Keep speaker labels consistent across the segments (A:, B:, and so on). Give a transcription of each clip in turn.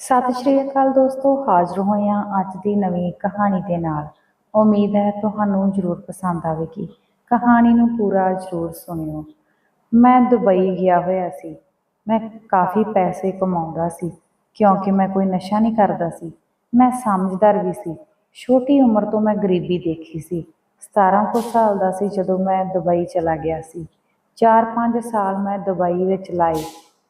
A: ਸਤਿ ਸ਼੍ਰੀ ਅਕਾਲ ਦੋਸਤੋ, ਹਾਜ਼ਰ ਹੋਏ ਹਾਂ ਅੱਜ ਦੀ ਨਵੀਂ ਕਹਾਣੀ ਦੇ ਨਾਲ। ਉਮੀਦ ਹੈ ਤੁਹਾਨੂੰ ਜ਼ਰੂਰ ਪਸੰਦ ਆਵੇਗੀ। ਕਹਾਣੀ ਨੂੰ ਪੂਰਾ ਜ਼ਰੂਰ ਸੁਣਿਓ। ਮੈਂ ਦੁਬਈ ਗਿਆ ਹੋਇਆ ਸੀ। ਮੈਂ ਕਾਫੀ ਪੈਸੇ ਕਮਾਉਂਦਾ ਸੀ, ਕਿਉਂਕਿ ਮੈਂ ਕੋਈ ਨਸ਼ਾ ਨਹੀਂ ਕਰਦਾ ਸੀ। ਮੈਂ ਸਮਝਦਾਰ ਵੀ ਸੀ। ਛੋਟੀ ਉਮਰ ਤੋਂ ਮੈਂ ਗਰੀਬੀ ਦੇਖੀ ਸੀ। 17 ਕੁ ਸਾਲ ਦਾ ਸੀ ਜਦੋਂ ਮੈਂ ਦੁਬਈ ਚਲਾ ਗਿਆ ਸੀ। 4-5 ਸਾਲ ਮੈਂ ਦੁਬਈ ਵਿੱਚ ਲਾਏ।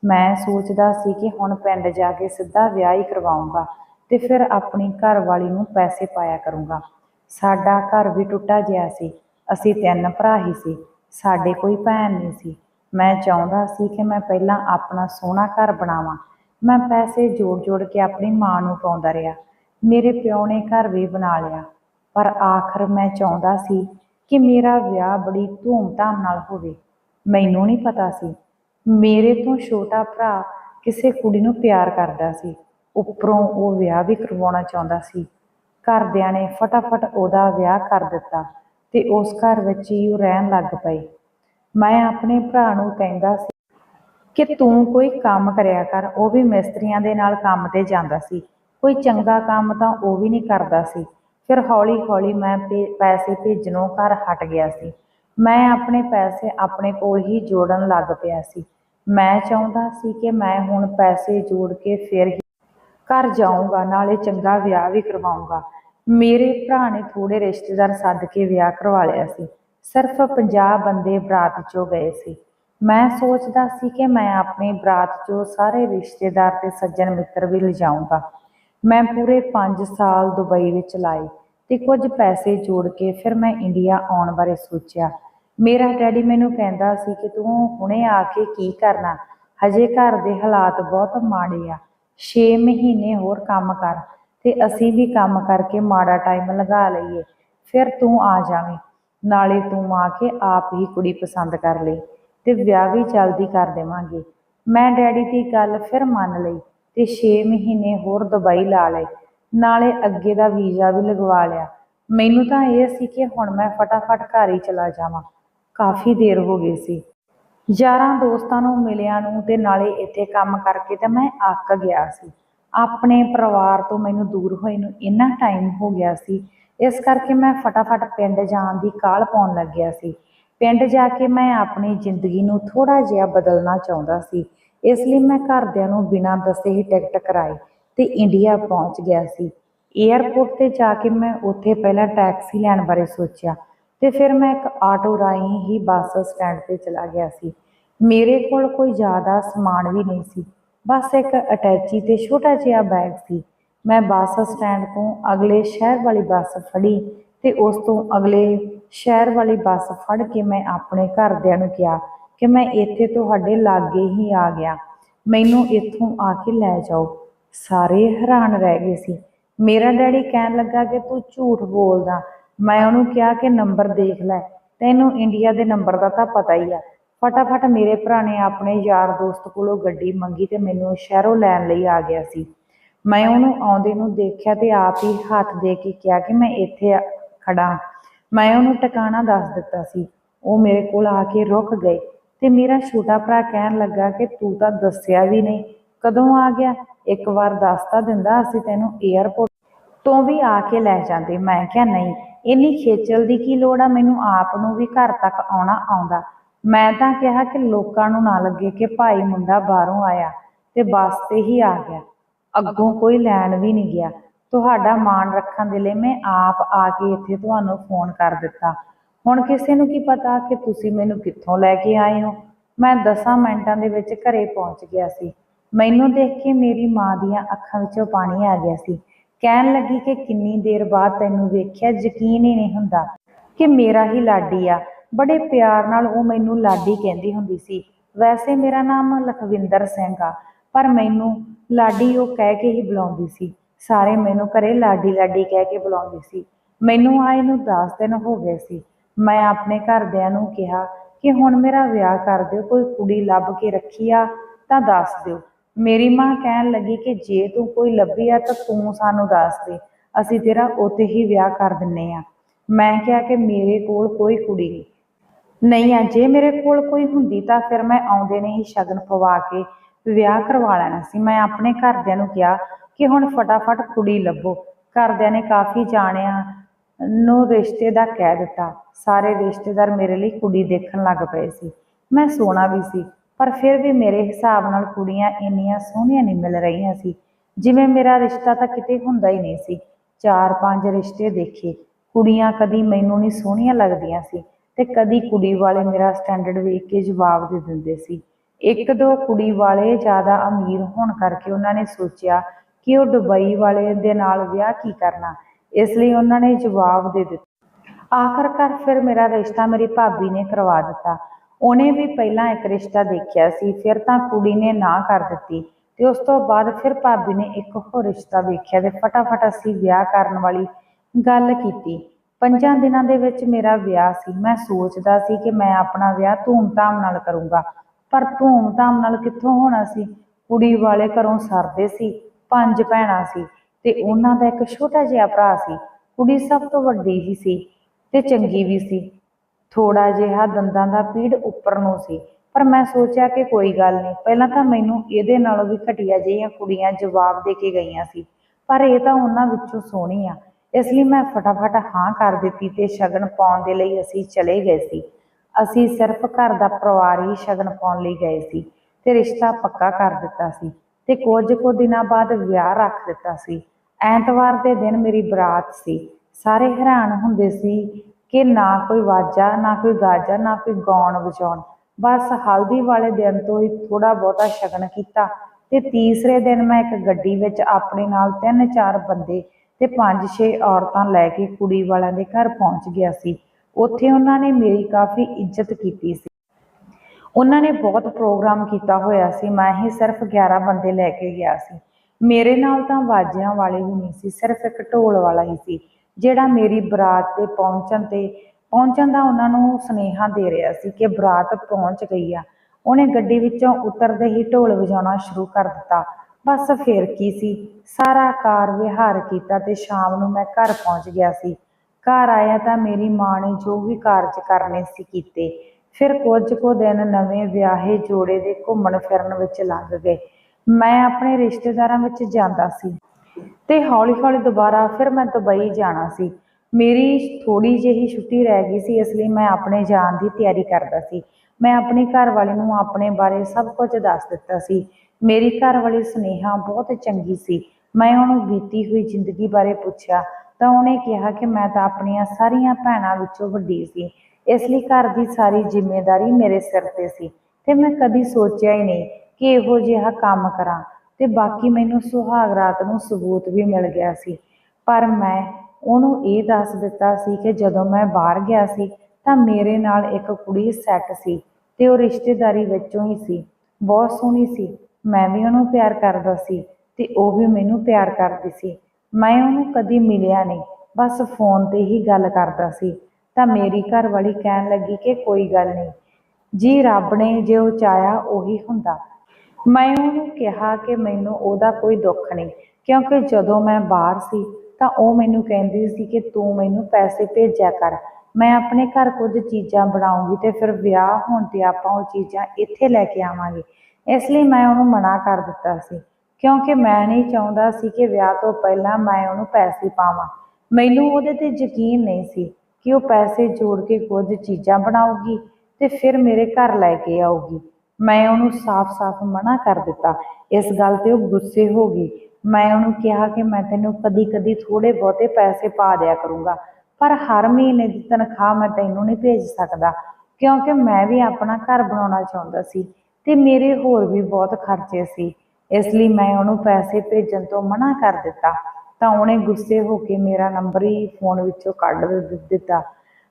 A: ਮੈਂ ਸੋਚਦਾ ਸੀ ਕਿ ਹੁਣ ਪਿੰਡ ਜਾ ਕੇ ਸਿੱਧਾ ਵਿਆਹ ਹੀ ਕਰਵਾਉਂਗਾ ਤੇ ਫਿਰ ਆਪਣੀ ਘਰ ਵਾਲੀ ਨੂੰ ਪੈਸੇ ਪਾਇਆ ਕਰੂੰਗਾ। ਸਾਡਾ ਘਰ ਵੀ ਟੁੱਟਾ ਜਿਹਾ ਸੀ। ਅਸੀਂ ਤਿੰਨ ਭਰਾ ਹੀ ਸੀ। ਸਾਡੇ ਕੋਈ ਭੈਣ ਨਹੀਂ ਸੀ। ਮੈਂ ਚਾਹੁੰਦਾ ਸੀ ਕਿ ਮੈਂ ਪਹਿਲਾਂ ਆਪਣਾ ਸੋਹਣਾ ਘਰ ਬਣਾਵਾਂ। ਮੈਂ ਪੈਸੇ ਜੋੜ-ਜੋੜ ਕੇ ਆਪਣੀ ਮਾਂ ਨੂੰ ਪਾਉਂਦਾ ਰਿਹਾ। ਮੇਰੇ ਪਿਓ ਨੇ ਘਰ ਵੀ ਬਣਾ ਲਿਆ। ਪਰ ਆਖਰ ਮੈਂ ਚਾਹੁੰਦਾ ਸੀ ਕਿ ਮੇਰਾ ਵਿਆਹ ਬੜੀ ਧੂਮ-ਧਾਮ ਨਾਲ ਹੋਵੇ। ਮੈਨੂੰ ਨਹੀਂ ਪਤਾ ਸੀ ਮੇਰੇ ਤੋਂ ਛੋਟਾ ਭਰਾ ਕਿਸੇ ਕੁੜੀ ਨੂੰ ਪਿਆਰ ਕਰਦਾ ਸੀ। ਉੱਪਰੋਂ ਉਹ ਵਿਆਹ ਵੀ ਕਰਵਾਉਣਾ ਚਾਹੁੰਦਾ ਸੀ। ਘਰਦਿਆਂ ਨੇ ਫਟਾਫਟ ਉਹਦਾ ਵਿਆਹ ਕਰ ਦਿੱਤਾ ਤੇ ਉਸ ਘਰ ਵਿੱਚ ਹੀ ਉਹ ਰਹਿਣ ਲੱਗ ਪਈ ਮੈਂ ਆਪਣੇ ਭਰਾ ਨੂੰ ਕਹਿੰਦਾ ਸੀ ਕਿ ਤੂੰ ਕੋਈ ਕੰਮ ਕਰਿਆ ਕਰ, ਉਹ ਵੀ ਮਿਸਤਰੀਆਂ ਦੇ ਨਾਲ ਕੰਮ ਤੇ ਜਾਂਦਾ ਸੀ। ਕੋਈ ਚੰਗਾ ਕੰਮ ਤਾਂ ਉਹ ਵੀ ਨਹੀਂ ਕਰਦਾ ਸੀ। ਫਿਰ ਹੌਲੀ ਹੌਲੀ ਮੈਂ ਪੇ- ਪੈਸੇ ਭੇਜਣੋਂ ਘਰ ਹਟ ਗਿਆ ਸੀ। ਮੈਂ ਆਪਣੇ ਪੈਸੇ ਆਪਣੇ ਕੋਲ ਹੀ ਜੋੜਨ ਲੱਗ ਪਿਆ ਸੀ। ਮੈਂ ਚਾਹੁੰਦਾ ਸੀ ਕਿ ਮੈਂ ਹੁਣ ਪੈਸੇ ਜੋੜ ਕੇ ਫਿਰ ਘਰ ਜਾਊਂਗਾ, ਨਾਲੇ ਚੰਗਾ ਵਿਆਹ ਵੀ ਕਰਵਾਊਂਗਾ। ਮੇਰੇ ਭਰਾ ਨੇ ਥੋੜੇ ਰਿਸ਼ਤੇਦਾਰ ਸੱਦ ਕੇ ਵਿਆਹ ਕਰਵਾ ਲਿਆ ਸੀ। ਸਿਰਫ 50 ਬੰਦੇ ਬਰਾਤ 'ਚੋਂ ਗਏ ਸੀ। ਮੈਂ ਸੋਚਦਾ ਸੀ ਕਿ ਮੈਂ ਆਪਣੇ ਬਰਾਤ 'ਚੋਂ ਸਾਰੇ ਰਿਸ਼ਤੇਦਾਰ ਤੇ ਸੱਜਣ ਮਿੱਤਰ ਵੀ ਲਿਜਾਊਂਗਾ। ਮੈਂ ਪੂਰੇ 5 ਸਾਲ ਦੁਬਈ ਵਿੱਚ ਲਾਏ ਤੇ ਕੁਝ ਪੈਸੇ ਜੋੜ ਕੇ ਫਿਰ ਮੈਂ ਇੰਡੀਆ ਆਉਣ ਬਾਰੇ ਸੋਚਿਆ। ਮੇਰਾ ਡੈਡੀ ਮੈਨੂੰ ਕਹਿੰਦਾ ਸੀ ਕਿ ਤੂੰ ਹੁਣੇ ਆ ਕੇ ਕੀ ਕਰਨਾ? ਹਜੇ ਘਰ ਦੇ ਹਾਲਾਤ ਬਹੁਤ ਮਾੜੇ ਆ। 6 ਮਹੀਨੇ ਹੋਰ ਕੰਮ ਕਰ ਤੇ ਅਸੀਂ ਵੀ ਕੰਮ ਕਰਕੇ ਮਾੜਾ ਟਾਈਮ ਲਗਾ ਲਈਏ। ਫਿਰ ਤੂੰ ਆ ਜਾਵੇਂ। ਨਾਲੇ ਤੂੰ ਆ ਕੇ ਆਪ ਹੀ ਕੁੜੀ ਪਸੰਦ ਕਰ ਲਈ ਤੇ ਵਿਆਹ ਵੀ ਜਲਦੀ ਕਰ ਦੇਵਾਂਗੇ। ਮੈਂ ਡੈਡੀ ਦੀ ਗੱਲ ਫਿਰ ਮੰਨ ਲਈ ਤੇ 6 ਮਹੀਨੇ ਹੋਰ ਦੁਬਈ ਲਾ ਲਏ। ਨਾਲੇ ਅੱਗੇ ਦਾ ਵੀਜ਼ਾ ਵੀ ਲਗਵਾ ਲਿਆ। ਮੈਨੂੰ ਤਾਂ ਇਹ ਸੀ ਕਿ ਹੁਣ ਮੈਂ ਫਟਾਫਟ ਘਰ ਹੀ ਚਲਾ ਜਾਵਾਂ। ਕਾਫੀ ਦੇਰ ਹੋ ਗਈ ਸੀ। ਯਾਰਾਂ ਦੋਸਤਾਂ ਨੂੰ ਮਿਲਿਆਂ ਨੂੰ ਤੇ ਨਾਲੇ ਇੱਥੇ ਕੰਮ ਕਰਕੇ ਤਾਂ ਮੈਂ ਅੱਕ ਗਿਆ ਸੀ। ਆਪਣੇ ਪਰਿਵਾਰ ਤੋਂ ਮੈਨੂੰ ਦੂਰ ਹੋਏ ਨੂੰ ਇੰਨਾ ਟਾਈਮ ਹੋ ਗਿਆ ਸੀ। ਇਸ ਕਰਕੇ ਮੈਂ ਫਟਾਫਟ ਪਿੰਡ ਜਾਣ ਦੀ ਕਾਲ ਪਾਉਣ ਲੱਗਿਆ ਸੀ। ਪਿੰਡ ਜਾ ਕੇ ਮੈਂ ਆਪਣੀ ਜ਼ਿੰਦਗੀ ਨੂੰ ਥੋੜਾ ਜਿਹਾ ਬਦਲਣਾ ਚਾਹੁੰਦਾ ਸੀ। ਇਸ ਲਈ ਮੈਂ ਘਰਦਿਆਂ ਨੂੰ ਬਿਨਾਂ ਦੱਸੇ ਹੀ ਟਿਕਟ ਕਰਾਈ ਤੇ ਇੰਡੀਆ ਪਹੁੰਚ ਗਿਆ ਸੀ। ਏਅਰਪੋਰਟ ਤੇ ਜਾ ਕੇ ਮੈਂ ਉੱਥੇ ਪਹਿਲਾਂ ਟੈਕਸੀ ਲੈਣ ਬਾਰੇ ਸੋਚਿਆ। ਤੇ ਫਿਰ ਮੈਂ ਇੱਕ ਆਟੋ ਰਾਹੀਂ ਹੀ ਬੱਸ ਸਟੈਂਡ ਤੇ ਚਲਾ ਗਿਆ ਸੀ। ਮੇਰੇ ਕੋਲ ਕੋਈ ਜ਼ਿਆਦਾ ਸਮਾਨ ਵੀ ਨਹੀਂ ਸੀ। ਬਸ ਇੱਕ ਅਟੈਚੀ ਤੇ ਛੋਟਾ ਜਿਹਾ ਬੈਗ ਸੀ। ਮੈਂ ਬੱਸ ਸਟੈਂਡ ਤੋਂ ਅਗਲੇ ਸ਼ਹਿਰ ਵਾਲੀ ਬੱਸ ਫੜੀ ਤੇ ਉਸ ਤੋਂ ਅਗਲੇ ਸ਼ਹਿਰ ਵਾਲੀ ਬੱਸ ਫੜ ਕੇ ਮੈਂ ਆਪਣੇ ਘਰਦਿਆਂ ਨੂੰ ਕਿਹਾ ਕਿ ਮੈਂ ਇੱਥੇ ਤੁਹਾਡੇ ਲਾਗੇ ਹੀ ਆ ਗਿਆ। ਮੈਨੂੰ ਇੱਥੋਂ ਆ ਕੇ ਲੈ ਜਾਓ। ਸਾਰੇ ਹੈਰਾਨ ਰਹਿ ਗਏ ਸੀ। ਮੇਰਾ ਡੈਡੀ ਕਹਿਣ ਲੱਗਾ ਕਿ ਤੂੰ ਝੂਠ ਬੋਲਦਾ। ਮੈਂ ਉਹਨੂੰ ਕਿਹਾ ਕਿ ਨੰਬਰ ਦੇਖ ਲੈ। ਤੈਨੂੰ ਇੰਡੀਆ ਦੇ ਨੰਬਰ ਦਾ ਤਾਂ ਪਤਾ ਹੀ ਆ। ਫਟਾਫਟ ਮੇਰੇ ਭਰਾ ਨੇ ਆਪਣੇ ਯਾਰ ਦੋਸਤ ਕੋਲੋਂ ਗੱਡੀ ਮੰਗੀ ਤੇ ਮੈਨੂੰ ਸ਼ਹਿਰੋਂ ਲੈਣ ਲਈ ਆ ਗਿਆ ਸੀ। ਮੈਂ ਉਹਨੂੰ ਆਉਂਦੇ ਨੂੰ ਦੇਖਿਆ ਤੇ ਆਪ ਹੀ ਹੱਥ ਦੇ ਕੇ ਕਿਹਾ ਕਿ ਮੈਂ ਇੱਥੇ ਆ- ਖੜਾ ਮੈਂ ਉਹਨੂੰ ਟਿਕਾਣਾ ਦੱਸ ਦਿੱਤਾ ਸੀ। ਉਹ ਮੇਰੇ ਕੋਲ ਆ ਕੇ ਰੁਕ ਗਏ ਤੇ ਮੇਰਾ ਛੋਟਾ ਭਰਾ ਕਹਿਣ ਲੱਗਾ ਕਿ ਤੂੰ ਤਾਂ ਦੱਸਿਆ ਵੀ ਨਹੀਂ। ਕਦੋਂ ਆ ਗਿਆ? ਇੱਕ ਵਾਰ ਦੱਸ ਤਾਂ ਦਿੰਦਾ, ਅਸੀਂ ਤੈਨੂੰ 에ਅਰਪੋਰਟ ਤੋਂ ਵੀ ਆ ਕੇ ਲੈ ਜਾਂਦੇ। ਮੈਂ ਕਿਹਾ, ਨਹੀਂ ਇੰਨੀ ਖੇਚਲ ਦੀ ਕੀ ਲੋੜ ਆ? ਮੈਨੂੰ ਆਪ ਨੂੰ ਵੀ ਘਰ ਤੱਕ ਆਉਣਾ ਆਉਂਦਾ। ਮੈਂ ਤਾਂ ਕਿਹਾ ਕਿ ਲੋਕਾਂ ਨੂੰ ਨਾ ਲੱਗੇ ਕਿ ਭਾਈ ਮੁੰਡਾ ਬਾਹਰੋਂ ਆਇਆ ਤੇ ਬੱਸ ਤੇ ਹੀ ਆ ਗਿਆ। ਅੱਗੋਂ ਕੋਈ ਲੈਣ ਵੀ ਨਹੀਂ ਗਿਆ। ਤੁਹਾਡਾ ਮਾਣ ਰੱਖਣ ਦੇ ਲਈ ਮੈਂ ਆਪ ਆ ਕੇ ਇੱਥੇ ਤੁਹਾਨੂੰ ਫੋਨ ਕਰ ਦਿੱਤਾ। ਹੁਣ ਕਿਸੇ ਨੂੰ ਕੀ ਪਤਾ ਕਿ ਤੁਸੀਂ ਮੈਨੂੰ ਕਿੱਥੋਂ ਲੈ ਕੇ ਆਏ ਹੋ? ਮੈਂ 10 ਮਿੰਟਾਂ ਦੇ ਵਿੱਚ ਘਰੇ ਪਹੁੰਚ ਗਿਆ ਸੀ। ਮੈਨੂੰ ਦੇਖ ਕੇ ਮੇਰੀ ਮਾਂ ਦੀਆਂ ਅੱਖਾਂ ਵਿੱਚੋਂ ਪਾਣੀ ਆ ਗਿਆ ਸੀ। ਕਹਿਣ ਲੱਗੀ ਕਿ ਕਿੰਨੀ ਦੇਰ ਬਾਅਦ ਤੈਨੂੰ ਵੇਖਿਆ, ਯਕੀਨ ਹੀ ਨਹੀਂ ਹੁੰਦਾ ਕਿ ਮੇਰਾ ਹੀ ਲਾਡੀ ਆ। ਬੜੇ ਪਿਆਰ ਨਾਲ ਉਹ ਮੈਨੂੰ ਲਾਡੀ ਕਹਿੰਦੀ ਹੁੰਦੀ ਸੀ। ਵੈਸੇ ਮੇਰਾ ਨਾਮ ਲਖਵਿੰਦਰ ਸਿੰਘ ਆ, ਪਰ ਮੈਨੂੰ ਲਾਡੀ ਉਹ ਕਹਿ ਕੇ ਹੀ ਬੁਲਾਉਂਦੀ ਸੀ। ਸਾਰੇ ਮੈਨੂੰ ਘਰੇ ਲਾਡੀ ਲਾਡੀ ਕਹਿ ਕੇ ਬੁਲਾਉਂਦੀ ਸੀ। ਮੈਨੂੰ ਆਏ ਨੂੰ 10 ਦਿਨ ਹੋ ਗਏ ਸੀ। ਮੈਂ ਆਪਣੇ ਘਰਦਿਆਂ ਨੂੰ ਕਿਹਾ ਕਿ ਹੁਣ ਮੇਰਾ ਵਿਆਹ ਕਰ ਦਿਓ, ਕੋਈ ਕੁੜੀ ਲੱਭ ਕੇ ਰੱਖੀ ਆ ਤਾਂ ਦੱਸ ਦਿਓ। ਮੇਰੀ ਮਾਂ ਕਹਿਣ ਲੱਗੀ ਕਿ ਜੇ ਤੂੰ ਕੋਈ ਲੱਭੀ ਆ ਤਾਂ ਤੂੰ ਸਾਨੂੰ ਦੱਸ ਦੇ। ਅਸੀਂ ਤੇਰਾ ਉੱਥੇ ਹੀ ਵਿਆਹ ਕਰ ਦਿੰਨੇ ਆ। ਮੈਂ ਕਿਹਾ ਕਿ ਮੇਰੇ ਕੋਲ ਕੋਈ ਕੁੜੀ ਨਹੀਂ। ਨਹੀਂ ਆ, ਜੇ ਮੇਰੇ ਕੋਲ ਕੋਈ ਹੁੰਦੀ ਤਾਂ ਫਿਰ ਮੈਂ ਆਉਂਦੇ ਨੇ ਹੀ ਸ਼ਗਨ ਪਵਾ ਕੇ ਵਿਆਹ ਕਰਵਾ ਲੈਣਾ ਸੀ। ਮੈਂ ਆਪਣੇ ਘਰਦਿਆਂ ਨੂੰ ਕਿਹਾ ਕਿ ਹੁਣ ਫਟਾਫਟ ਕੁੜੀ ਲੱਭੋ। ਘਰਦਿਆਂ ਨੇ ਕਾਫੀ ਜਾਣਿਆ ਨੂੰ ਰਿਸ਼ਤੇ ਦਾ ਕਹਿ ਦਿੱਤਾ। ਸਾਰੇ ਰਿਸ਼ਤੇਦਾਰ ਮੇਰੇ ਲਈ ਕੁੜੀ ਦੇਖਣ ਲੱਗ ਪਏ ਸੀ। ਮੈਂ ਸੋਹਣਾ ਵੀ ਸੀ। ਪਰ ਫਿਰ ਵੀ ਮੇਰੇ ਹਿਸਾਬ ਨਾਲ ਕੁੜੀਆਂ ਇੰਨੀਆਂ ਸੋਹਣੀਆਂ ਨਹੀਂ ਮਿਲ ਰਹੀਆਂ ਸੀ। ਜਿਵੇਂ ਮੇਰਾ ਰਿਸ਼ਤਾ ਤਾਂ ਕਿਤੇ ਹੁੰਦਾ ਹੀ ਨਹੀਂ ਸੀ। ਚਾਰ ਪੰਜ ਰਿਸ਼ਤੇ ਦੇਖੇ। ਕੁੜੀਆਂ ਕਦੀ ਮੈਨੂੰ ਨਹੀਂ ਸੋਹਣੀਆਂ ਲੱਗਦੀਆਂ ਸੀ ਤੇ ਕਦੀ ਕੁੜੀ ਵਾਲੇ ਮੇਰਾ ਸਟੈਂਡਰਡ ਵੇਖ ਕੇ ਜਵਾਬ ਦੇ ਦਿੰਦੇ ਸੀ। ਇੱਕ ਦੋ ਕੁੜੀ ਵਾਲੇ ਜ਼ਿਆਦਾ ਅਮੀਰ ਹੋਣ ਕਰਕੇ ਉਹਨਾਂ ਨੇ ਸੋਚਿਆ ਕਿ ਉਹ ਦੁਬਈ ਵਾਲੇ ਦੇ ਨਾਲ ਵਿਆਹ ਕੀ ਕਰਨਾ। ਇਸ ਲਈ ਉਹਨਾਂ ਨੇ ਜਵਾਬ ਦੇ ਦਿੱਤਾ। ਆਖਰਕਾਰ ਫਿਰ ਮੇਰਾ ਰਿਸ਼ਤਾ ਮੇਰੀ ਭਾਬੀ ਨੇ ਕਰਵਾ ਦਿੱਤਾ। ਉਹਨੇ ਵੀ ਪਹਿਲਾਂ ਇੱਕ ਰਿਸ਼ਤਾ ਦੇਖਿਆ ਸੀ, ਫਿਰ ਤਾਂ ਕੁੜੀ ਨੇ ਨਾ ਕਰ ਦਿੱਤੀ ਤੇ ਉਸ ਤੋਂ ਬਾਅਦ ਫਿਰ ਭਾਬੀ ਨੇ ਇੱਕ ਹੋਰ ਰਿਸ਼ਤਾ ਵੇਖਿਆ ਤੇ ਫਟਾਫਟ ਅਸੀਂ ਵਿਆਹ ਕਰਨ ਵਾਲੀ ਗੱਲ ਕੀਤੀ। ਪੰਜਾਂ ਦਿਨਾਂ ਦੇ ਵਿੱਚ ਮੇਰਾ ਵਿਆਹ ਸੀ। ਮੈਂ ਸੋਚਦਾ ਸੀ ਕਿ ਮੈਂ ਆਪਣਾ ਵਿਆਹ ਧੂਮ-ਧਾਮ ਨਾਲ ਕਰੂੰਗਾ, ਪਰ ਧੂਮ-ਧਾਮ ਨਾਲ ਕਿੱਥੋਂ ਹੋਣਾ ਸੀ? ਕੁੜੀ ਵਾਲੇ ਘਰੋਂ ਸਰਦੇ ਸੀ, ਪੰਜ ਭੈਣਾਂ ਸੀ ਤੇ ਉਹਨਾਂ ਦਾ ਇੱਕ ਛੋਟਾ ਜਿਹਾ ਭਰਾ ਸੀ। ਕੁੜੀ ਸਭ ਤੋਂ ਵੱਡੀ ਹੀ ਸੀ ਤੇ ਚੰਗੀ ਵੀ ਸੀ। ਥੋੜਾ ਜਿਹਾ ਦੰਦਾਂ ਦਾ ਪੀੜ ਉੱਪਰ ਨੂੰ ਸੀ। ਪਰ ਮੈਂ ਸੋਚਿਆ ਕਿ ਕੋਈ ਗੱਲ ਨਹੀਂ, ਪਹਿਲਾਂ ਤਾਂ ਮੈਨੂੰ ਇਹਦੇ ਨਾਲੋਂ ਵੀ ਘਟੀਆ ਜਿਹੀਆਂ ਕੁੜੀਆਂ ਜਵਾਬ ਦੇ ਕੇ ਗਈਆਂ ਸੀ। ਪਰ ਇਹ ਤਾਂ ਉਹਨਾਂ ਵਿੱਚੋਂ ਸੋਹਣੀ ਆ, ਇਸ ਲਈ ਮੈਂ ਫਟਾਫਟ ਹਾਂ ਕਰ ਦਿੱਤੀ ਤੇ ਸ਼ਗਨ ਪਾਉਣ ਦੇ ਲਈ ਅਸੀਂ ਚਲੇ ਗਏ ਸੀ। ਅਸੀਂ ਸਿਰਫ ਘਰ ਦਾ ਪਰਿਵਾਰ ਹੀ ਸ਼ਗਨ ਪਾਉਣ ਲਈ ਗਏ ਸੀ ਤੇ ਰਿਸ਼ਤਾ ਪੱਕਾ ਕਰ ਦਿੱਤਾ ਸੀ ਤੇ ਕੁਝ ਕੁ ਦਿਨਾਂ ਬਾਅਦ ਵਿਆਹ ਰੱਖ ਦਿੱਤਾ ਸੀ। ਐਤਵਾਰ ਦੇ ਦਿਨ ਮੇਰੀ ਬਰਾਤ ਸੀ। ਸਾਰੇ ਹੈਰਾਨ ਹੁੰਦੇ ਸੀ ਕਿ ਨਾ ਕੋਈ ਵਾਜਾ, ਨਾ ਕੋਈ ਗਾਜਾ, ਨਾ ਕੋਈ ਗਾਉਣ ਵਜਾਉਣ। ਬਸ ਹਲਦੀ ਵਾਲੇ ਦਿਨ ਤੋਂ ਹੀ ਥੋੜਾ ਬਹੁਤਾ ਸ਼ਗਨ ਕੀਤਾ ਤੇ ਤੀਸਰੇ ਦਿਨ ਮੈਂ ਇੱਕ ਗੱਡੀ ਵਿੱਚ ਆਪਣੇ ਨਾਲ ਤਿੰਨ ਚਾਰ ਬੰਦੇ ਤੇ ਪੰਜ ਛੇ ਔਰਤਾਂ ਲੈ ਕੇ ਕੁੜੀ ਵਾਲਿਆਂ ਦੇ ਘਰ ਪਹੁੰਚ ਗਿਆ ਸੀ। ਉੱਥੇ ਉਹਨਾਂ ਨੇ ਮੇਰੀ ਕਾਫੀ ਇੱਜ਼ਤ ਕੀਤੀ ਸੀ। ਉਹਨਾਂ ਨੇ ਬਹੁਤ ਪ੍ਰੋਗਰਾਮ ਕੀਤਾ ਹੋਇਆ ਸੀ। ਮੈਂ ਹੀ ਸਿਰਫ 11 ਬੰਦੇ ਲੈ ਕੇ ਗਿਆ ਸੀ। ਮੇਰੇ ਨਾਲ ਤਾਂ ਵਾਜਿਆਂ ਵਾਲੇ ਹੀ ਨਹੀਂ ਸੀ, ਸਿਰਫ ਇੱਕ ਢੋਲ ਵਾਲਾ ਹੀ ਸੀ। ਜਿਹੜਾ ਮੇਰੀ ਬਰਾਤ ਤੇ ਪਹੁੰਚਣ ਤੇ, ਪਹੁੰਚਣ ਦਾ ਉਹਨਾਂ ਨੂੰ ਸੁਨੇਹਾ ਦੇ ਰਿਹਾ ਸੀ ਕਿ ਬਰਾਤ ਪਹੁੰਚ ਗਈ ਆ। ਉਹਨੇ ਗੱਡੀ ਵਿੱਚੋਂ ਉਤਰਦੇ ਹੀ ਢੋਲ ਵਜਾਉਣਾ ਸ਼ੁਰੂ ਕਰ ਦਿੱਤਾ। ਬਸ ਫਿਰ ਕੀ ਸੀ? ਸਾਰਾ ਕਾਰ ਵਿਹਾਰ ਕੀਤਾ ਤੇ ਸ਼ਾਮ ਨੂੰ ਮੈਂ ਘਰ ਪਹੁੰਚ ਗਿਆ ਸੀ। ਘਰ ਆਇਆ ਤਾਂ ਮੇਰੀ ਮਾਂ ਨੇ ਜੋ ਵੀ ਕਾਰਜ ਕਰਨੇ ਸੀ ਕੀਤੇ। ਫਿਰ ਕੁਝ ਕੁ ਦਿਨ ਨਵੇਂ ਵਿਆਹੇ ਜੋੜੇ ਦੇ ਘੁੰਮਣ ਫਿਰਨ ਵਿੱਚ ਲੰਘ ਗਏ। ਮੈਂ ਆਪਣੇ ਰਿਸ਼ਤੇਦਾਰਾਂ ਵਿੱਚ ਜਾਂਦਾ ਸੀ। ਤੇ ਹੌਲੀ ਹੌਲੀ ਦੁਬਾਰਾ ਫਿਰ ਮੈਂ ਦੁਬਈ ਜਾਣਾ ਸੀ। ਮੇਰੀ ਥੋੜੀ ਜਿਹੀ ਛੁੱਟੀ ਰਹਿ ਗਈ ਸੀ, ਇਸ ਲਈ ਮੈਂ ਆਪਣੇ ਜਾਣ ਦੀ ਤਿਆਰੀ ਕਰਦਾ ਸੀ। ਮੈਂ ਆਪਣੀ ਘਰਵਾਲੀ ਨੂੰ ਆਪਣੇ ਬਾਰੇ ਸਭ ਕੁਝ ਦੱਸ ਦਿੱਤਾ ਸੀ। ਮੇਰੀ ਘਰ ਵਾਲੀ ਸੁਨੇਹਾ ਬਹੁਤ ਚੰਗੀ ਸੀ। ਮੈਂ ਉਹਨੂੰ ਬੀਤੀ ਹੋਈ ਜ਼ਿੰਦਗੀ ਬਾਰੇ ਪੁੱਛਿਆ, ਤਾਂ ਉਹਨੇ ਕਿਹਾ ਕਿ ਮੈਂ ਤਾਂ ਆਪਣੀਆਂ ਸਾਰੀਆਂ ਭੈਣਾਂ ਵਿੱਚੋਂ ਵੱਡੀ ਸੀ। ਇਸ ਲਈ ਘਰ ਦੀ ਸਾਰੀ ਜ਼ਿੰਮੇਵਾਰੀ ਮੇਰੇ ਸਿਰ ਤੇ ਸੀ ਤੇ ਮੈਂ ਕਦੀ ਸੋਚਿਆ ਹੀ ਨਹੀਂ ਕਿ ਇਹੋ ਜਿਹਾ ਕੰਮ ਕਰਾਂ। ਤੇ ਬਾਕੀ ਮੈਨੂੰ ਸੁਹਾਗ ਰਾਤ ਨੂੰ ਸਬੂਤ ਵੀ ਮਿਲ ਗਿਆ ਸੀ। ਪਰ ਮੈਂ ਉਹਨੂੰ ਇਹ ਦੱਸ ਦਿੱਤਾ ਸੀ ਕਿ ਜਦੋਂ ਮੈਂ ਬਾਹਰ ਗਿਆ ਸੀ, ਤਾਂ ਮੇਰੇ ਨਾਲ ਇੱਕ ਕੁੜੀ ਸੈੱਟ ਸੀ ਤੇ ਉਹ ਰਿਸ਼ਤੇਦਾਰੀ ਵਿੱਚੋਂ ਹੀ ਸੀ। ਬਹੁਤ ਸੋਹਣੀ ਸੀ। ਮੈਂ ਵੀ ਉਹਨੂੰ ਪਿਆਰ ਕਰਦਾ ਸੀ ਤੇ ਉਹ ਵੀ ਮੈਨੂੰ ਪਿਆਰ ਕਰਦੀ ਸੀ। ਮੈਂ ਉਹਨੂੰ ਕਦੀ ਮਿਲਿਆ ਨਹੀਂ, ਬਸ ਫੋਨ ਤੇ ਹੀ ਗੱਲ ਕਰਦਾ ਸੀ। ਤਾਂ ਮੇਰੀ ਘਰ ਵਾਲੀ ਕਹਿਣ ਲੱਗੀ ਕਿ ਕੋਈ ਗੱਲ ਨਹੀਂ, ਜੀ ਰੱਬ ਨੇ ਜੋ ਚਾਹਿਆ ਉਹੀ ਹੁੰਦਾ। ਮੈਂ ਉਹਨੂੰ ਕਿਹਾ ਕਿ ਮੈਨੂੰ ਉਹਦਾ ਕੋਈ ਦੁੱਖ ਨਹੀਂ, ਕਿਉਂਕਿ ਜਦੋਂ ਮੈਂ ਬਾਹਰ ਸੀ ਤਾਂ ਉਹ ਮੈਨੂੰ ਕਹਿੰਦੀ ਸੀ ਕਿ ਤੂੰ ਮੈਨੂੰ ਪੈਸੇ ਭੇਜਿਆ ਕਰ। ਮੈਂ ਆਪਣੇ ਘਰ ਕੁਝ ਚੀਜ਼ਾਂ ਬਣਾਉਂਗੀ ਤੇ ਫਿਰ ਵਿਆਹ ਹੋਣ ਤੇ ਆਪਾਂ ਉਹ ਚੀਜ਼ਾਂ ਇੱਥੇ ਲੈ ਕੇ ਆਵਾਂਗੇ। ਇਸ ਲਈ ਮੈਂ ਉਹਨੂੰ ਮਨਾ ਕਰ ਦਿੱਤਾ ਸੀ, ਕਿਉਂਕਿ ਮੈਂ ਨਹੀਂ ਚਾਹੁੰਦਾ ਸੀ ਕਿ ਵਿਆਹ ਤੋਂ ਪਹਿਲਾਂ ਮੈਂ ਉਹਨੂੰ ਪੈਸੇ ਪਾਵਾਂ। ਮੈਨੂੰ ਉਹਦੇ ਤੇ ਯਕੀਨ ਨਹੀਂ ਸੀ ਕਿ ਉਹ ਪੈਸੇ ਜੋੜ ਕੇ ਕੁਝ ਚੀਜ਼ਾਂ ਬਣਾਉਗੀ ਤੇ ਫਿਰ ਮੇਰੇ ਘਰ ਲੈ ਕੇ ਆਊਗੀ। ਮੈਂ ਉਹਨੂੰ ਸਾਫ਼-ਸਾਫ਼ ਮਨਾ ਕਰ ਦਿੱਤਾ। ਇਸ ਗੱਲ ਤੇ ਉਹ ਗੁੱਸੇ ਹੋ ਗਈ। ਮੈਂ ਉਹਨੂੰ ਕਿਹਾ ਕਿ ਮੈਂ ਤੈਨੂੰ ਕਦੀ-ਕਦੀ ਥੋੜੇ ਬਹੁਤੇ ਪੈਸੇ ਪਾ ਦਿਆ ਕਰੂੰਗਾ, ਪਰ ਹਰ ਮਹੀਨੇ ਦੀ ਤਨਖਾਹ ਮੈਂ ਤੈਨੂੰ ਨਹੀਂ ਭੇਜ ਸਕਦਾ, ਕਿਉਂਕਿ ਮੈਂ ਵੀ ਆਪਣਾ ਘਰ ਬਣਾਉਣਾ ਚਾਹੁੰਦਾ ਸੀ ਤੇ ਮੇਰੇ ਹੋਰ ਵੀ ਬਹੁਤ ਖਰਚੇ ਸੀ। ਇਸ ਲਈ ਮੈਂ ਉਹਨੂੰ ਪੈਸੇ ਭੇਜਣ ਤੋਂ ਮਨਾ ਕਰ ਦਿੱਤਾ। ਤਾਂ ਉਹਨੇ ਗੁੱਸੇ ਹੋ ਕੇ ਮੇਰਾ ਨੰਬਰ ਹੀ ਫੋਨ ਵਿੱਚੋਂ ਕੱਢ ਦਿੱਤਾ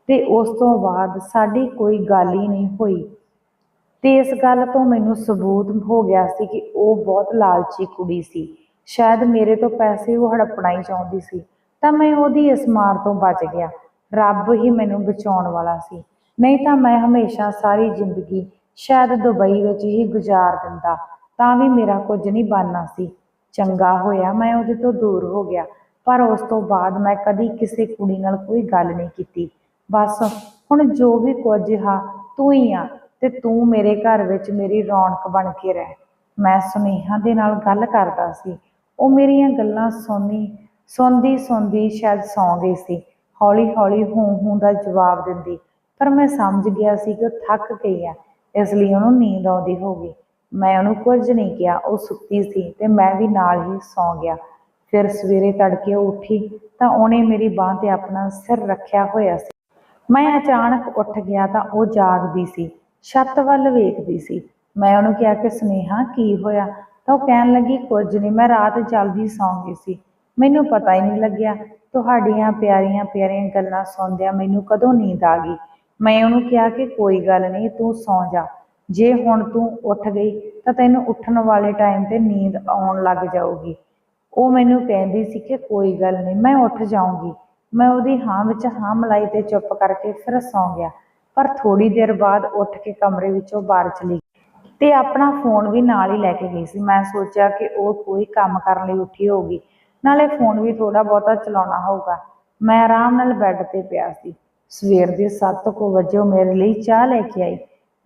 A: ਤੇ ਉਸ ਤੋਂ ਬਾਅਦ ਸਾਡੀ ਕੋਈ ਗੱਲ ਹੀ ਨਹੀਂ ਹੋਈ। ਤੇ ਇਸ ਗੱਲ ਤੋਂ ਮੈਨੂੰ ਸਬੂਤ ਹੋ ਗਿਆ ਸੀ ਕਿ ਉਹ ਬਹੁਤ ਲਾਲਚੀ ਕੁੜੀ ਸੀ। ਸ਼ਾਇਦ ਮੇਰੇ ਤੋਂ ਪੈਸੇ ਉਹ ਹੜਪਣਾ ਹੀ ਚਾਹੁੰਦੀ ਸੀ, ਤਾਂ ਮੈਂ ਉਹਦੀ ਇਸ ਮਾਰ ਤੋਂ ਬਚ ਗਿਆ। ਰੱਬ ਹੀ ਮੈਨੂੰ ਬਚਾਉਣ ਵਾਲਾ ਸੀ। ਨਹੀਂ ਤਾਂ ਮੈਂ ਹਮੇਸ਼ਾ ਸਾਰੀ ਜ਼ਿੰਦਗੀ ਸ਼ਾਇਦ ਦੁਬਈ ਵਿੱਚ ਹੀ ਗੁਜ਼ਾਰ ਦਿੰਦਾ, ਤਾਂ ਵੀ ਮੇਰਾ ਕੁਝ ਨਹੀਂ ਬਣਨਾ ਸੀ। ਚੰਗਾ ਹੋਇਆ ਮੈਂ ਉਹਦੇ ਤੋਂ ਦੂਰ ਹੋ ਗਿਆ, ਪਰ ਉਸ ਤੋਂ ਬਾਅਦ ਮੈਂ ਕਦੀ ਕਿਸੇ ਕੁੜੀ ਨਾਲ ਕੋਈ ਗੱਲ ਨਹੀਂ ਕੀਤੀ। ਬਸ ਹੁਣ ਜੋ ਵੀ ਕੁਝ ਆ ਤੂੰ ਹੀ ਆ। ਤੇ ਤੂੰ ਮੇਰੇ ਘਰ ਵਿੱਚ ਮੇਰੀ ਰੌਣਕ ਬਣ ਕੇ ਰਹਿ। ਮੈਂ ਸੁਨੇਹਾ ਦੇ ਨਾਲ ਗੱਲ ਕਰਦਾ ਸੀ। ਉਹ ਮੇਰੀਆਂ ਗੱਲਾਂ ਸੁਣਨੀ ਸੁਣਦੀ ਸੁਣਦੀ ਸ਼ਾਇਦ ਸੌਂ ਗਈ ਸੀ। ਹੌਲੀ ਹੌਲੀ ਹੂੰ ਹੂੰ ਦਾ ਜਵਾਬ ਦਿੰਦੀ। ਪਰ ਮੈਂ ਸਮਝ ਗਿਆ ਸੀ ਕਿ ਉਹ ਥੱਕ ਗਈ ਆ, ਇਸ ਲਈ ਉਹਨੂੰ ਨੀਂਦ ਆਉਂਦੀ ਹੋਊਗੀ ਮੈਂ ਉਹਨੂੰ ਕੁਝ ਨਹੀਂ ਕਿਹਾ, ਉਹ ਸੁੱਤੀ ਸੀ ਤੇ ਮੈਂ ਵੀ ਨਾਲ ਹੀ ਸੌਂ ਗਿਆ। ਫਿਰ ਸਵੇਰੇ ਤੜਕੇ ਉਹ ਉੱਠੀ ਤਾਂ ਉਹਨੇ ਮੇਰੀ ਬਾਹ ਤੇ ਆਪਣਾ ਸਿਰ ਰੱਖਿਆ ਹੋਇਆ ਸੀ। ਮੈਂ ਅਚਾਨਕ ਉੱਠ ਗਿਆ ਤਾਂ ਉਹ ਜਾਗਦੀ ਸੀ। ਛੱਤ ਵੱਲ ਵੇਖਦੀ ਸੀ। ਮੈਂ ਉਹਨੂੰ ਕਿਹਾ ਕਿ ਸੁਨੇਹਾ, ਕੀ ਹੋਇਆ? ਤਾਂ ਉਹ ਕਹਿਣ ਲੱਗੀ, ਕੁਝ ਨਹੀਂ, ਮੈਂ ਰਾਤ ਜਲਦੀ ਸੌਂ ਗਈ ਸੀ। ਮੈਨੂੰ ਪਤਾ ਹੀ ਨਹੀਂ ਲੱਗਿਆ। ਤੁਹਾਡੀਆਂ ਪਿਆਰੀਆਂ ਪਿਆਰੀਆਂ ਗੱਲਾਂ ਸੁਣਦਿਆਂ ਮੈਨੂੰ ਕਦੋਂ ਨੀਂਦ ਆ ਗਈ? ਮੈਂ ਉਹਨੂੰ ਕਿਹਾ ਕਿ ਕੋਈ ਗੱਲ ਨਹੀਂ, ਤੂੰ ਸੌਂ ਜਾ। ਜੇ ਹੁਣ ਤੂੰ ਉੱਠ ਗਈ, ਤਾਂ ਤੈਨੂੰ ਉੱਠਣ ਵਾਲੇ ਟਾਈਮ ਤੇ ਨੀਂਦ ਆਉਣ ਲੱਗ ਜਾਊਗੀ। ਉਹ ਮੈਨੂੰ ਕਹਿੰਦੀ ਸੀ ਕਿ ਕੋਈ ਗੱਲ ਨਹੀਂ, ਮੈਂ ਉੱਠ ਜਾਊਂਗੀ। ਮੈਂ ਉਹਦੀ ਹਾਂ ਵਿੱਚ ਹਾਂ ਮਲਾਈ ਤੇ ਚੁੱਪ ਕਰਕੇ ਫਿਰ ਸੌਂ ਗਿਆ। ਪਰ ਥੋੜੀ ਦੇਰ ਬਾਅਦ ਉੱਠ ਕੇ ਕਮਰੇ ਵਿੱਚੋਂ ਬਾਹਰ ਚਲੀ ਗਈ। ਤੇ ਆਪਣਾ ਫੋਨ ਵੀ ਨਾਲ ਹੀ ਲੈ ਕੇ ਗਈ ਸੀ। ਮੈਂ ਸੋਚਿਆ ਕਿ ਉਹ ਕੋਈ ਕੰਮ ਕਰਨ ਲਈ ਉੱਠੀ ਹੋਊਗੀ। ਨਾਲੇ ਫੋਨ ਵੀ ਥੋੜਾ ਬਹੁਤਾ ਚਲਾਉਣਾ ਹੋਊਗਾ। ਮੈਂ ਆਰਾਮ ਨਾਲ ਬੈੱਡ ਤੇ ਪਿਆ ਸੀ। ਸਵੇਰ ਦੇ 7 ਕੁ ਵਜੇ ਉਹ ਮੇਰੇ ਲਈ ਚਾਹ ਲੈ ਕੇ ਆਈ।